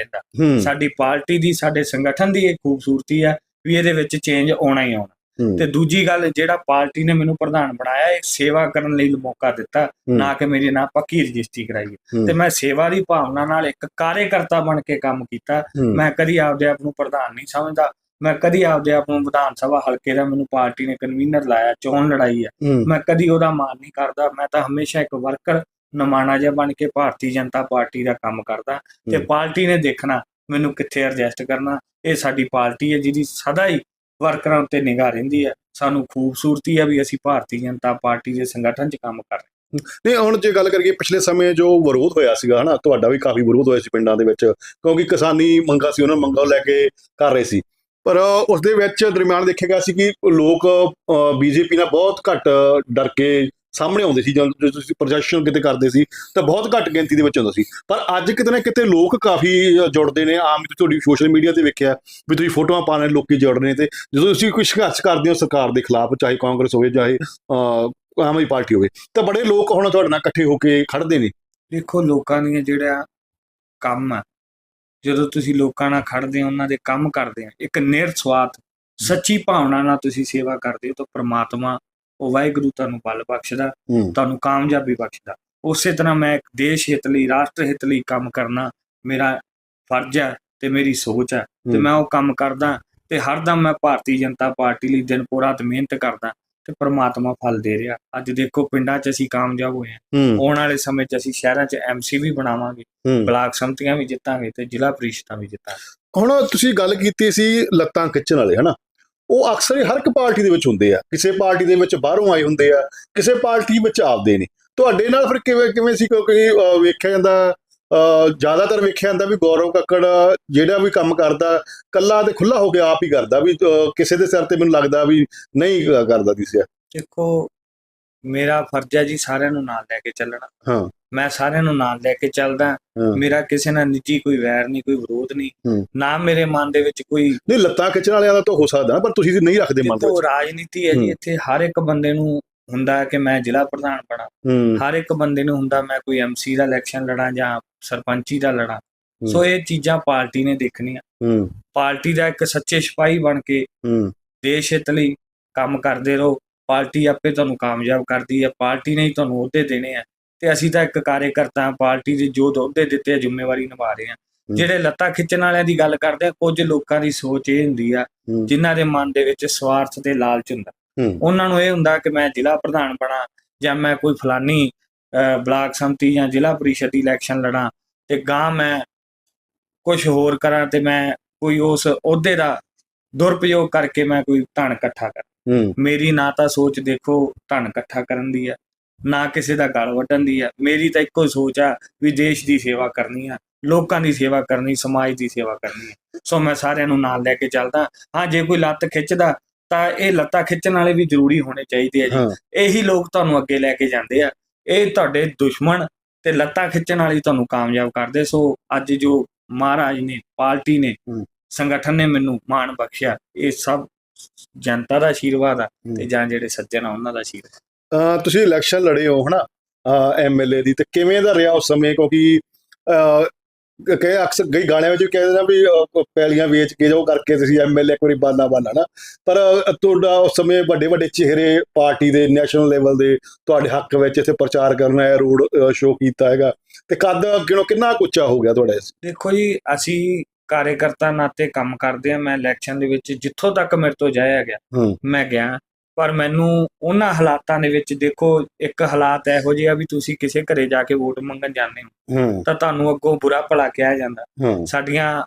[SPEAKER 2] ਹੂੰ।
[SPEAKER 1] ਸਾਡੀ ਪਾਰਟੀ ਦੀ ਸਾਡੇ ਸੰਗਠਨ ਦੀ ਇਹ ਖੂਬਸੂਰਤੀ ਆ ਵੀ ਇਹਦੇ ਵਿੱਚ ਚੇਂਜ ਆਉਣਾ ਹੀ ਆਉਣਾ। ਤੇ ਦੂਜੀ ਗੱਲ ਜਿਹੜਾ ਪਾਰਟੀ ਨੇ ਮੈਨੂੰ ਪ੍ਰਧਾਨ ਬਣਾਇਆ ਇਹ ਸੇਵਾ ਕਰਨ ਲਈ ਮੌਕਾ ਦਿੱਤਾ ਨਾ ਕਿ ਮੇਰੇ ਨਾਲ ਪੱਕੀ ਰਜਿਸਟਰੀ ਕਰਾਈ ਤੇ ਮੈਂ ਸੇਵਾ ਦੀ ਭਾਵਨਾ ਨਾਲ ਇੱਕ ਕਾਰਜਕਰਤਾ ਬਣ ਕੇ ਕੰਮ ਕੀਤਾ। ਮੈਂ ਕਦੀ ਆਪਦੇ ਆਪ ਨੂੰ ਪ੍ਰਧਾਨ ਨਹੀਂ ਸਮਝਦਾ। ਮੈਂ ਕਦੀ ਆਪਦੇ ਆਪ ਨੂੰ ਵਿਧਾਨ ਸਭਾ ਹਲਕੇ ਦਾ ਮੈਨੂੰ ਪਾਰਟੀ ਨੇ ਕਨਵੀਨਰ ਲਾਇਆ ਚੋਣ ਲੜਾਈ ਹੈ। ਮੈਂ ਕਦੀ ਉਹਦਾ ਮਾਣ ਨਹੀਂ ਕਰਦਾ ਮੈਂ ਤਾਂ ਹਮੇਸ਼ਾ ਇੱਕ ਵਰਕਰ ਨਮਾਣਾ ਜਿਹਾ ਬਣ ਕੇ ਭਾਰਤੀ ਜਨਤਾ ਪਾਰਟੀ ਦਾ ਕੰਮ ਕਰਦਾ ਤੇ। ਪਾਰਟੀ ਨੇ ਦੇਖਣਾ ਮੈਨੂੰ ਕਿੱਥੇ ਐਡਜਸਟ ਕਰਨਾ। ਇਹ ਸਾਡੀ ਪਾਰਟੀ ਹੈ ਜਿਹਦੀ ਸਦਾ ਹੀ ਵਰਕਰਾਂ ਉੱਤੇ ਨਿਗਾਹ ਰਹਿੰਦੀ ਹੈ। ਸਾਨੂੰ ਖੂਬਸੂਰਤੀ ਹੈ ਵੀ ਅਸੀਂ ਭਾਰਤੀ ਜਨਤਾ ਪਾਰਟੀ ਦੇ ਸੰਗਠਨ 'ਚ ਕੰਮ ਕਰ ਰਹੇ
[SPEAKER 2] ਨਹੀਂ ਹੁਣ ਜੇ ਗੱਲ ਕਰੀਏ ਪਿਛਲੇ ਸਮੇਂ ਜੋ ਵਿਰੋਧ ਹੋਇਆ ਸੀਗਾ ਹਨਾ ਤੁਹਾਡਾ ਵੀ ਕਾਫੀ ਵਿਰੋਧ ਹੋਇਆ ਸੀ ਪਿੰਡਾਂ ਦੇ ਵਿੱਚ ਕਿਉਂਕਿ ਕਿਸਾਨੀ ਮੰਗਾ ਸੀ ਉਹਨਾਂ ਮੰਗਾਂ ਲੈ ਕੇ ਕਰ ਰਹੇ ਸੀ। ਪਰ ਉਸ ਦੇ ਵਿੱਚ ਦਰਮਿਆਨ ਦੇਖਿਆ ਗਿਆ ਸੀ ਕਿ ਲੋਕ ਬੀਜੇਪੀ ਨਾਲ ਬਹੁਤ ਘੱਟ ਡਰ ਕੇ ਸਾਹਮਣੇ ਆਉਂਦੇ ਸੀ ਜਦੋਂ ਤੁਸੀਂ ਪ੍ਰੋਜੈਕਸ਼ਨ ਕਿਤੇ ਕਰਦੇ ਸੀ, ਤਾਂ ਬਹੁਤ ਘੱਟ ਗਿਣਤੀ ਦੇ ਵਿੱਚ ਹੁੰਦਾ ਸੀ। ਪਰ ਅੱਜ ਕਿਤੇ ਨਾ ਕਿਤੇ ਲੋਕ ਕਾਫੀ ਜੁੜਦੇ ਨੇ, ਆਮ ਤੁਹਾਡੀ ਸੋਸ਼ਲ ਮੀਡੀਆ ਤੇ ਵੇਖਿਆ, ਵੀ ਤੁਸੀਂ ਫੋਟੋਆਂ ਪਾਣੇ ਲੋਕੀ ਜੁੜ ਰਹੇ ਨੇ, ਤੇ ਜਦੋਂ ਤੁਸੀਂ ਕੋਈ ਸੰਘਰਸ਼ ਕਰਦੇ ਹੋ ਸਰਕਾਰ ਦੇ ਖਿਲਾਫ, ਚਾਹੇ ਕਾਂਗਰਸ ਹੋਵੇ, ਚਾਹੇ ਆਮ ਆਦਮੀ ਪਾਰਟੀ ਹੋਵੇ, ਤਾਂ ਬੜੇ ਲੋਕ ਹੁਣ ਤੁਹਾਡੇ ਨਾਲ ਇਕੱਠੇ ਹੋ ਕੇ ਖੜਦੇ ਨੇ।
[SPEAKER 1] ਦੇਖੋ, ਲੋਕਾਂ ਦੀਆਂ ਜਿਹੜਾ ਕੰਮ ਆ ਜਦੋਂ ਤੁਸੀਂ ਲੋਕਾਂ ਨਾਲ ਖੜਦੇ ਹੋ ਉਹਨਾਂ ਦੇ ਕੰਮ ਕਰਦੇ ਆ ਇੱਕ ਨਿਰਸਵਾਰਥ ਸੱਚੀ ਭਾਵਨਾ ਨਾਲ ਤੁਸੀਂ ਸੇਵਾ ਕਰਦੇ ਹੋ ਤਾਂ ਪ੍ਰਮਾਤਮਾ ਉਹ ਵਾਹਿਗੁਰੂ ਤੁਹਾਨੂੰ ਬਲ ਬਖਸ਼ਦਾ
[SPEAKER 2] ਹੂੰ।
[SPEAKER 1] ਤੁਹਾਨੂੰ ਕਾਮਯਾਬੀ ਬਖਸ਼ਦਾ। ਉਸੇ ਤਰ੍ਹਾਂ ਮੈਂ ਇੱਕ ਦੇਸ਼ ਹਿੱਤ ਲਈ ਰਾਸ਼ਟਰ ਹਿੱਤ ਲਈ ਕੰਮ ਕਰਨਾ ਮੇਰਾ ਫਰਜ਼ ਹੈ ਤੇ ਮੇਰੀ ਸੋਚ ਹੈ ਤੇ
[SPEAKER 2] ਹੂੰ।
[SPEAKER 1] ਮੈਂ ਉਹ ਕੰਮ ਕਰਦਾ ਤੇ ਹਰਦਮ ਮੈਂ ਭਾਰਤੀ ਜਨਤਾ ਪਾਰਟੀ ਲਈ ਦਿਨ ਪੂਰਾ ਮਿਹਨਤ ਕਰਦਾ। ਤੇ ਪ੍ਰਮਾਤਮਾ ਫਲ ਦੇ ਰਿਹਾ। ਅੱਜ ਦੇਖੋ ਪਿੰਡਾਂ 'ਚ ਅਸੀਂ ਕਾਮਯਾਬ ਹੋਏ ਹਾਂ। ਆਉਣ ਵਾਲੇ ਸਮੇਂ 'ਚ ਅਸੀਂ ਸ਼ਹਿਰਾਂ 'ਚ ਐਮਸੀ ਵੀ ਬਣਾਵਾਂਗੇ। ਬਲਾਕ ਸੰਮਤੀਆਂ ਵੀ ਜਿੱਤਾਂਗੇ ਤੇ ਜ਼ਿਲ੍ਹਾ ਪ੍ਰੀਸ਼ਦਾਂ ਵੀ ਜਿੱਤਾਂਗੇ।
[SPEAKER 2] ਹੁਣ ਤੁਸੀਂ ਗੱਲ ਕੀਤੀ ਸੀ ਲੱਤਾਂ ਖਿੱਚਣ ਵਾਲੇ ਹਨਾ? ਉਹ ਅਕਸਰ ਹੀ ਹਰ ਇੱਕ ਪਾਰਟੀ ਦੇ ਵਿੱਚ ਹੁੰਦੇ ਆ। ਕਿਸੇ ਪਾਰਟੀ ਦੇ ਵਿੱਚ ਬਾਹਰੋਂ ਆਏ ਹੁੰਦੇ ਆ ਕਿਸੇ ਪਾਰਟੀ ਵਿੱਚ ਆਪਦੇ ਨੇ। ਤੁਹਾਡੇ ਨਾਲ ਫਿਰ ਕਿਵੇਂ ਕਿਵੇਂ ਸੀ ਕਿਉਂਕਿ ਵੇਖਿਆ ਜਾਂਦਾ ਜ਼ਿਆਦਾਤਰ ਵੇਖਿਆ ਜਾਂਦਾ ਵੀ ਗੌਰਵ ਕੱਕੜ ਜਿਹੜਾ ਵੀ ਕੰਮ ਕਰਦਾ ਕੱਲਾ ਤੇ ਖੁੱਲਾ ਹੋ ਕੇ ਆਪ ਹੀ ਕਰਦਾ ਵੀ ਕਿਸੇ ਦੇ ਸਿਰ ਤੇ ਮੈਨੂੰ ਲੱਗਦਾ ਵੀ ਨਹੀਂ ਕਰਦਾ ਦਿਸਿਆ
[SPEAKER 1] ਦੇਖੋ ਮੇਰਾ ਫਰਜ਼ ਹੈ ਜੀ ਸਾਰਿਆਂ ਨੂੰ ਨਾਲ ਲੈ ਕੇ ਚੱਲਣਾ
[SPEAKER 2] ਹਾਂ
[SPEAKER 1] ਮੈਂ ਸਾਰਿਆਂ ਨੂੰ ਨਾਲ ਲੈ ਕੇ ਚੱਲਦਾ। ਮੇਰਾ ਕਿਸੇ ਨਾਲ ਨਿੱਜੀ ਕੋਈ ਵੈਰ ਨਹੀਂ ਕੋਈ ਵਿਰੋਧ ਨਹੀਂ। ਨਾ ਮੇਰੇ ਮਨ ਦੇ ਵਿੱਚ ਕੋਈ
[SPEAKER 2] ਨਹੀਂ ਲੱਤਾਂ ਖਿੱਚਣ ਵਾਲਿਆਂ ਦਾ ਤਾਂ ਹੋ ਸਕਦਾ ਪਰ ਤੁਸੀਂ ਨਹੀਂ ਰੱਖਦੇ ਮਨ ਦੇ ਵਿੱਚ
[SPEAKER 1] ਰਾਜਨੀਤੀ ਹੈ ਜੀ। ਇੱਥੇ ਹਰ ਇੱਕ ਬੰਦੇ ਨੂੰ ਹੁੰਦਾ ਕਿ ਮੈਂ ਜ਼ਿਲ੍ਹਾ ਪ੍ਰਧਾਨ ਬਣਾ। ਹਰ ਇੱਕ ਬੰਦੇ ਨੂੰ ਹੁੰਦਾ ਮੈਂ ਕੋਈ ਐਮਸੀ ਦਾ ਇਲੈਕਸ਼ਨ ਲੜਾਂ ਜਾਂ ਸਰਪੰਚੀ ਦਾ ਲੜਾਂ। ਸੋ ਇਹ ਚੀਜ਼ਾਂ ਪਾਰਟੀ ਨੇ ਦੇਖਣੀਆਂ। ਪਾਰਟੀ ਦਾ ਇੱਕ ਸੱਚੇ ਸਿਪਾਹੀ ਬਣ ਕੇ ਦੇਸ਼ ਹਿੱਤ ਲਈ ਕੰਮ ਕਰਦੇ ਰਹੋ। ਪਾਰਟੀ ਆਪੇ ਤੁਹਾਨੂੰ ਕਾਮਯਾਬ ਕਰਦੀ ਹੈ। ਪਾਰਟੀ ਨੇ ਹੀ ਤੁਹਾਨੂੰ ਅਹੁਦੇ ਦੇਣੇ ਆ। ਤੇ ਅਸੀਂ ਤਾਂ ਇੱਕ ਕਾਰਜਕਰਤਾ ਪਾਰਟੀ ਦੇ ਜੋ ਅਹੁਦੇ ਦਿੱਤੇ ਆ ਜ਼ਿੰਮੇਵਾਰੀ ਨਿਭਾ ਰਹੇ ਹਾਂ। ਜਿਹੜੇ ਲੱਤਾਂ ਖਿੱਚਣ ਵਾਲਿਆਂ ਦੀ ਗੱਲ ਕਰਦੇ ਆ ਕੁਝ ਲੋਕਾਂ ਦੀ ਸੋਚ ਇਹ ਹੁੰਦੀ ਆ। ਜਿਨ੍ਹਾਂ ਦੇ ਮਨ ਦੇ ਵਿੱਚ ਸਵਾਰਥ ਤੇ ਲਾਲਚ ਹੁੰਦਾ। ਉਹਨਾਂ ਨੂੰ ਇਹ ਹੁੰਦਾ ਕਿ ਮੈਂ ਜ਼ਿਲ੍ਹਾ ਪ੍ਰਧਾਨ ਬਣਾ ਜਾਂ ਮੈਂ ਕੋਈ ਫਲਾਨੀ ਬਲਾਕ ਸੰਮਤੀ ਜਾਂ ਜ਼ਿਲ੍ਹਾ ਪਰਿਸ਼ਦ ਦੀ ਇਲੈਕਸ਼ਨ ਲੜਾਂ ਤੇ ਗਾਂ ਮੈਂ ਕੁਝ ਹੋਰ ਕਰਾਂ ਤੇ ਮੈਂ ਕੋਈ ਉਸ ਅਹੁਦੇ ਦਾ ਦੁਰਪਯੋਗ ਕਰਕੇ ਮੈਂ ਕੋਈ ਧਨ ਇਕੱਠਾ ਕਰਾਂ। ਮੇਰੀ ਨਾ ਤਾਂ ਸੋਚ ਦੇਖੋ ਧਨ ਇਕੱਠਾ ਕਰਨ ਦੀ ਆ ਨਾ ਕਿਸੇ ਦਾ ਗਲ ਵੱਢਣ ਦੀ ਆ। ਮੇਰੀ ਤਾਂ ਇੱਕੋ ਸੋਚ ਆ ਵੀ ਦੇਸ਼ ਦੀ ਸੇਵਾ ਕਰਨੀ ਆ ਲੋਕਾਂ ਦੀ ਸੇਵਾ ਕਰਨੀ ਸਮਾਜ ਦੀ ਸੇਵਾ ਕਰਨੀ ਸੋ ਮੈਂ ਸਾਰਿਆਂ ਨੂੰ ਨਾਲ ਲੈ ਕੇ ਚੱਲਦਾ। ਹਾਂ ਜੇ ਕੋਈ ਲੱਤ ਖਿੱਚਦਾ ਤਾਂ ਇਹ ਲੱਤਾਂ ਖਿੱਚਣ ਵਾਲੇ ਵੀ ਜ਼ਰੂਰੀ ਹੋਣੇ ਚਾਹੀਦੇ ਆ ਜੀ। ਇਹੀ ਲੋਕ ਤੁਹਾਨੂੰ ਅੱਗੇ ਲੈ ਕੇ ਜਾਂਦੇ ਆ। ਇਹ ਤੁਹਾਡੇ ਦੁਸ਼ਮਣ ਤੇ ਲੱਤਾਂ ਖਿੱਚਣ ਵਾਲੀ ਤੁਹਾਨੂੰ ਕਾਮਯਾਬ ਕਰਦੇ। ਸੋ ਅੱਜ ਜੋ ਮਹਾਰਾਜ ਨੇ ਪਾਰਟੀ ਨੇ। ਸੰਗਠਨ ਨੇ ਮੈਨੂੰ ਮਾਣ ਬਖਸ਼ਿਆ ਇਹ ਸਭ ਜਨਤਾ ਦਾ ਆਸ਼ੀਰਵਾਦ ਆ। ਤੇ ਜਾਂ ਜਿਹੜੇ ਸੱਜਣ ਆ ਉਹਨਾਂ ਦਾ ਆਸ਼ੀਰਵਾਦ
[SPEAKER 2] ਤੁਸੀਂ ਇਲੈਕਸ਼ਨ ਲੜੇ ਹੋ ਹਨਾ ਐਮਐਲਏ ਦੀ ਤੇ ਕਿਵੇਂ ਦਾ ਰਿਹਾ ਉਸ ਸਮੇਂ? ਕਿਉਂਕਿ ਅਹ, ਕ- ਕਈ ਅਕਸਰ ਕਈ ਗਾਣਿਆਂ ਵਿੱਚ ਵੀ ਕਹਿੰਦੇ ਨੇ ਵੀ ਅਹ, ਪੈਲੀਆਂ ਵੇਚ ਕੇ ਜੋ ਕਰਕੇ ਤੁਸੀਂ ਐਮਐਲਏ ਇੱਕ ਵਾਰੀ ਬਾਲਾ ਬਾਲਾ ਨਾ ਪਰ ਅਹ, ਤੁਹਾਡਾ ਉਸ ਸਮੇਂ ਵੱਡੇ ਵੱਡੇ ਚਿਹਰੇ ਪਾਰਟੀ ਦੇ ਨੈਸ਼ਨਲ ਲੈਵਲ ਦੇ ਤੁਹਾਡੇ ਹੱਕ ਵਿੱਚ ਇੱਥੇ ਪ੍ਰਚਾਰ ਕਰਨਾ ਹੈ ਰੋਡ ਸ਼ੋਅ ਕੀਤਾ ਹੈਗਾ। ਤੇ ਕਦ ਕਿਨੋ ਕਿੰਨਾ ਕੁ ਉੱਚਾ ਹੋ ਗਿਆ ਤੁਹਾਡਾ ਇਸ?
[SPEAKER 1] ਦੇਖੋ ਜੀ ਅਸੀਂ ਕਾਰਜਕਰਤਾ ਨਾਤੇ ਕੰਮ ਕਰਦੇ ਆ ਮੈਂ ਇਲੈਕਸ਼ਨ ਦੇ ਵਿੱਚ ਜਿੱਥੋਂ ਤੱਕ ਮੇਰੇ ਤੋਂ ਜਾਇਆ ਗਿਆ
[SPEAKER 2] ਹੂੰ।
[SPEAKER 1] ਮੈਂ ਗਿਆ। ਪਰ ਮੈਨੂੰ ਉਹਨਾਂ ਹਾਲਾਤਾਂ ਦੇ ਵਿੱਚ ਦੇਖੋ ਇੱਕ ਹਾਲਾਤ ਇਹੋ ਜਿਹੇ ਵੀ ਤੁਸੀਂ ਕਿਸੇ ਘਰੇ ਜਾ ਕੇ ਵੋਟ ਮੰਗਣ ਜਾਂਦੇ ਹੋ। ਤਾਂ ਤੁਹਾਨੂੰ ਅੱਗੋਂ ਬੁਰਾ ਭਲਾ ਕਿਹਾ ਜਾਂਦਾ। ਸਾਡੀਆਂ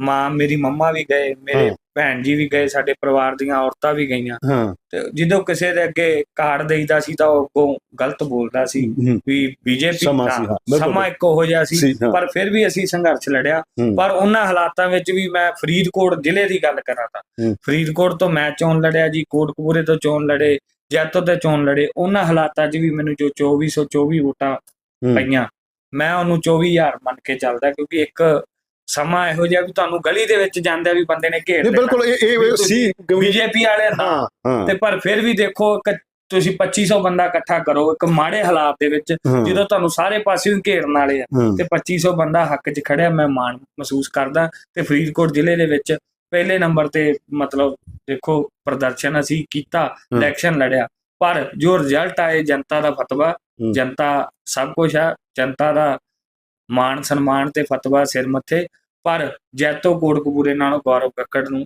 [SPEAKER 1] ਮਾਂ ਮੇਰੀ ਮੰਮਾ ਵੀ ਗਏ ਮੇਰੇ। ਭੈਣ ਜੀ ਵੀ ਗਏ ਸਾਡੇ ਪਰਿਵਾਰ ਦੀਆਂ ਔਰਤਾਂ ਵੀ ਗਈਆਂ
[SPEAKER 2] ਹਾਂ
[SPEAKER 1] ਤੇ ਜਦੋਂ ਕਿਸੇ ਦੇ ਅੱਗੇ ਕਾਰਡ ਦੇਈਦਾ ਸੀ ਤਾਂ ਉਹ ਅੱਗੋਂ ਗਲਤ ਬੋਲਦਾ ਸੀ ਵੀ ਬੀਜੇਪੀ
[SPEAKER 2] ਬਿਲਕੁਲ।
[SPEAKER 1] ਸਮਾਂ ਇੱਕ ਹੋ ਜਿਹਾ ਸੀ ਪਰ ਫਿਰ ਵੀ ਅਸੀਂ ਸੰਘਰਸ਼ ਲੜਿਆ। ਪਰ ਉਹਨਾਂ ਹਾਲਾਤਾਂ ਵਿੱਚ ਵੀ ਮੈਂ ਫਰੀਦਕੋਟ ਜ਼ਿਲ੍ਹੇ ਦੀ ਗੱਲ ਕਰਾਂ ਤਾਂ। ਫਰੀਦਕੋਟ ਤੋਂ ਮੈਂ ਚੋਣ ਲੜਿਆ ਜੀ ਕੋਟਕਪੂਰੇ ਤੋਂ ਚੋਣ ਲੜੇ ਜੈਤੋ ਤੇ ਚੋਣ ਲੜੇ ਉਹਨਾਂ ਹਾਲਾਤਾਂ 'ਚ ਵੀ ਮੈਨੂੰ ਜੋ 2424 ਵੋਟਾਂ। ਪਈਆਂ ਮੈਂ ਉਹਨੂੰ 24000 ਮੰਨ ਕੇ ਚੱਲਦਾ ਕਿਉਂਕਿ ਇੱਕ ਸਮਾਂ ਇਹੋ ਜਿਹਾ ਵੀ ਤੁਹਾਨੂੰ ਗਲੀ ਦੇ ਵਿੱਚ ਜਾਂਦਿਆਂ ਵੀ ਬੰਦੇ ਨੇ ਘੇਰ
[SPEAKER 2] ਨਹੀਂ ਬਿਲਕੁਲ ਇਹ ਇਹ ਸੀ
[SPEAKER 1] ਬੀਜੇਪੀ ਵਾਲੇ
[SPEAKER 2] ਹਾਂ
[SPEAKER 1] ਤੇ। ਪਰ ਫਿਰ ਵੀ ਦੇਖੋ ਤੁਸੀਂ 2500 ਬੰਦਾ ਇਕੱਠਾ ਕਰੋ ਇੱਕ ਮਾੜੇ ਹਾਲਾਤ ਦੇ ਵਿੱਚ ਜਦੋਂ ਤੁਹਾਨੂੰ ਸਾਰੇ ਪਾਸਿਓਂ ਹੀ ਘੇਰਨ ਵਾਲੇ ਆ ਤੇ 2500 ਬੰਦਾ ਹੱਕ 'ਚ ਖੜਿਆ ਮੈਂ ਮਾਣ ਮਹਿਸੂਸ ਕਰਦਾ। ਤੇ ਫਰੀਦਕੋਟ ਜ਼ਿਲ੍ਹੇ ਦੇ ਵਿੱਚ ਪਹਿਲੇ ਨੰਬਰ ਤੇ ਮਤਲਬ ਦੇਖੋ ਪ੍ਰਦਰਸ਼ਨ ਅਸੀਂ ਕੀਤਾ ਇਲੈਕਸ਼ਨ ਲੜਿਆ। ਪਰ ਜੋ ਰਿਜ਼ਲਟ ਆਏ ਜਨਤਾ ਦਾ ਫਤਵਾ। ਜਨਤਾ ਸਭ ਕੁਝ ਆ ਜਨਤਾ ਦਾ ਮਾਣ ਸਨਮਾਨ ਤੇ ਫਤਵਾ ਸਿਰ ਮੱਥੇ। ਪਰ ਜੈਤੋ ਕੋਟਕਪੂਰੇ ਨਾਲੋਂ ਗੌਰਵ ਕੱਕੜ ਨੂੰ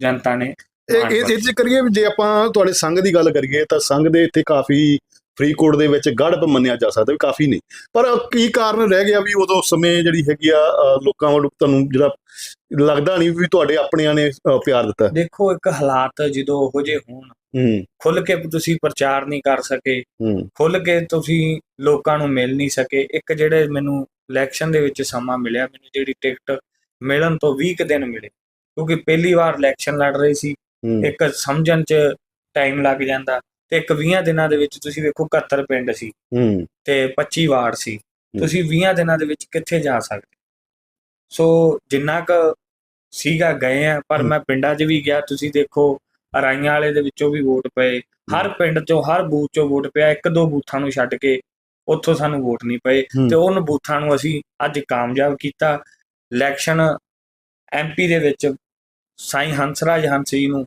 [SPEAKER 1] ਜਨਤਾ ਨੇ
[SPEAKER 2] ਇਹ ਇਹ 'ਚ ਕਰੀਏ ਵੀ ਜੇ ਆਪਾਂ ਤੁਹਾਡੇ ਸੰਘ ਦੀ ਗੱਲ ਕਰੀਏ ਤਾਂ ਸੰਘ ਦੇ ਇੱਥੇ ਕਾਫੀ ਫਰੀਦਕੋਟ ਦੇ ਵਿੱਚ ਗੜਪ ਮੰਨਿਆ ਜਾ ਸਕਦਾ ਵੀ ਕਾਫੀ ਨਹੀਂ ਪਰ ਕੀ ਕਾਰਨ ਰਹਿ ਗਿਆ ਵੀ ਉਦੋਂ ਸਮੇਂ ਜਿਹੜੀ ਹੈਗੀ ਆ ਲੋਕਾਂ ਵੱਲੋਂ ਤੁਹਾਨੂੰ ਜਿਹੜਾ ਲੱਗਦਾ ਨਹੀਂ ਵੀ ਤੁਹਾਡੇ ਆਪਣਿਆਂ ਨੇ ਪਿਆਰ ਦਿੱਤਾ?
[SPEAKER 1] ਦੇਖੋ ਇੱਕ ਹਾਲਾਤ ਜਦੋਂ ਉਹੋ ਜਿਹੇ ਹੋਣ
[SPEAKER 2] ਹੂੰ।
[SPEAKER 1] ਖੁੱਲ ਕੇ ਤੁਸੀਂ ਪ੍ਰਚਾਰ ਨਹੀਂ ਕਰ ਸਕੇ ਖੁੱਲ ਕੇ ਤੁਸੀਂ ਲੋਕਾਂ ਨੂੰ ਮਿਲ ਨਹੀਂ ਸਕੇ ਇੱਕ ਜਿਹੜੇ ਮੈਨੂੰ ਇਲੈਕਸ਼ਨ ਦੇ ਵਿੱਚ ਸਮਾਂ ਮਿਲਿਆ। ਮੈਨੂੰ ਜਿਹੜੀ ਟਿਕਟ ਮਿਲਣ ਤੋਂ 20 ਕੁ ਦਿਨ ਮਿਲੇ। ਕਿਉਂਕਿ ਪਹਿਲੀ ਵਾਰ ਇਲੈਕਸ਼ਨ ਲੜ ਰਹੇ ਸੀ। ਇੱਕ ਸਮਝਣ 'ਚ ਟਾਈਮ ਲੱਗ ਜਾਂਦਾ ਤੇ ਇੱਕ 20 ਦਿਨਾਂ ਦੇ ਵਿੱਚ ਤੁਸੀਂ ਵੇਖੋ 71 ਪਿੰਡ ਸੀ। ਤੇ 25 ਵਾਰਡ ਸੀ। ਤੁਸੀਂ 20 ਦਿਨਾਂ ਦੇ ਵਿੱਚ ਕਿੱਥੇ ਜਾ ਸਕਦੇ? ਸੋ ਜਿੰਨਾ ਕ ਸੀਗਾ ਗਏ ਆ ਪਰ। ਮੈਂ ਪਿੰਡਾਂ 'ਚ ਵੀ ਗਿਆ। ਤੁਸੀਂ ਦੇਖੋ ਅਰਾਈਆਂ ਵਾਲੇ ਦੇ ਵਿੱਚੋਂ ਵੀ ਵੋਟ ਪਏ। ਹਰ ਪਿੰਡ 'ਚੋਂ ਹਰ ਬੂਥ 'ਚੋਂ ਵੋਟ ਪਿਆ। ਇੱਕ ਦੋ ਬੂਥਾਂ ਨੂੰ ਛੱਡ ਕੇ ਉੱਥੋਂ ਸਾਨੂੰ ਵੋਟ ਨਹੀਂ ਪਏ। ਤੇ ਉਹਨਾਂ ਬੂਥਾਂ ਨੂੰ ਅਸੀਂ ਅੱਜ ਕਾਮਯਾਬ ਕੀਤਾ। ਇਲੈਕਸ਼ਨ ਐਮਪੀ ਦੇ ਵਿੱਚ ਸਾਈ ਹੰਸਰਾਜ ਹੰਸੀ ਨੂੰ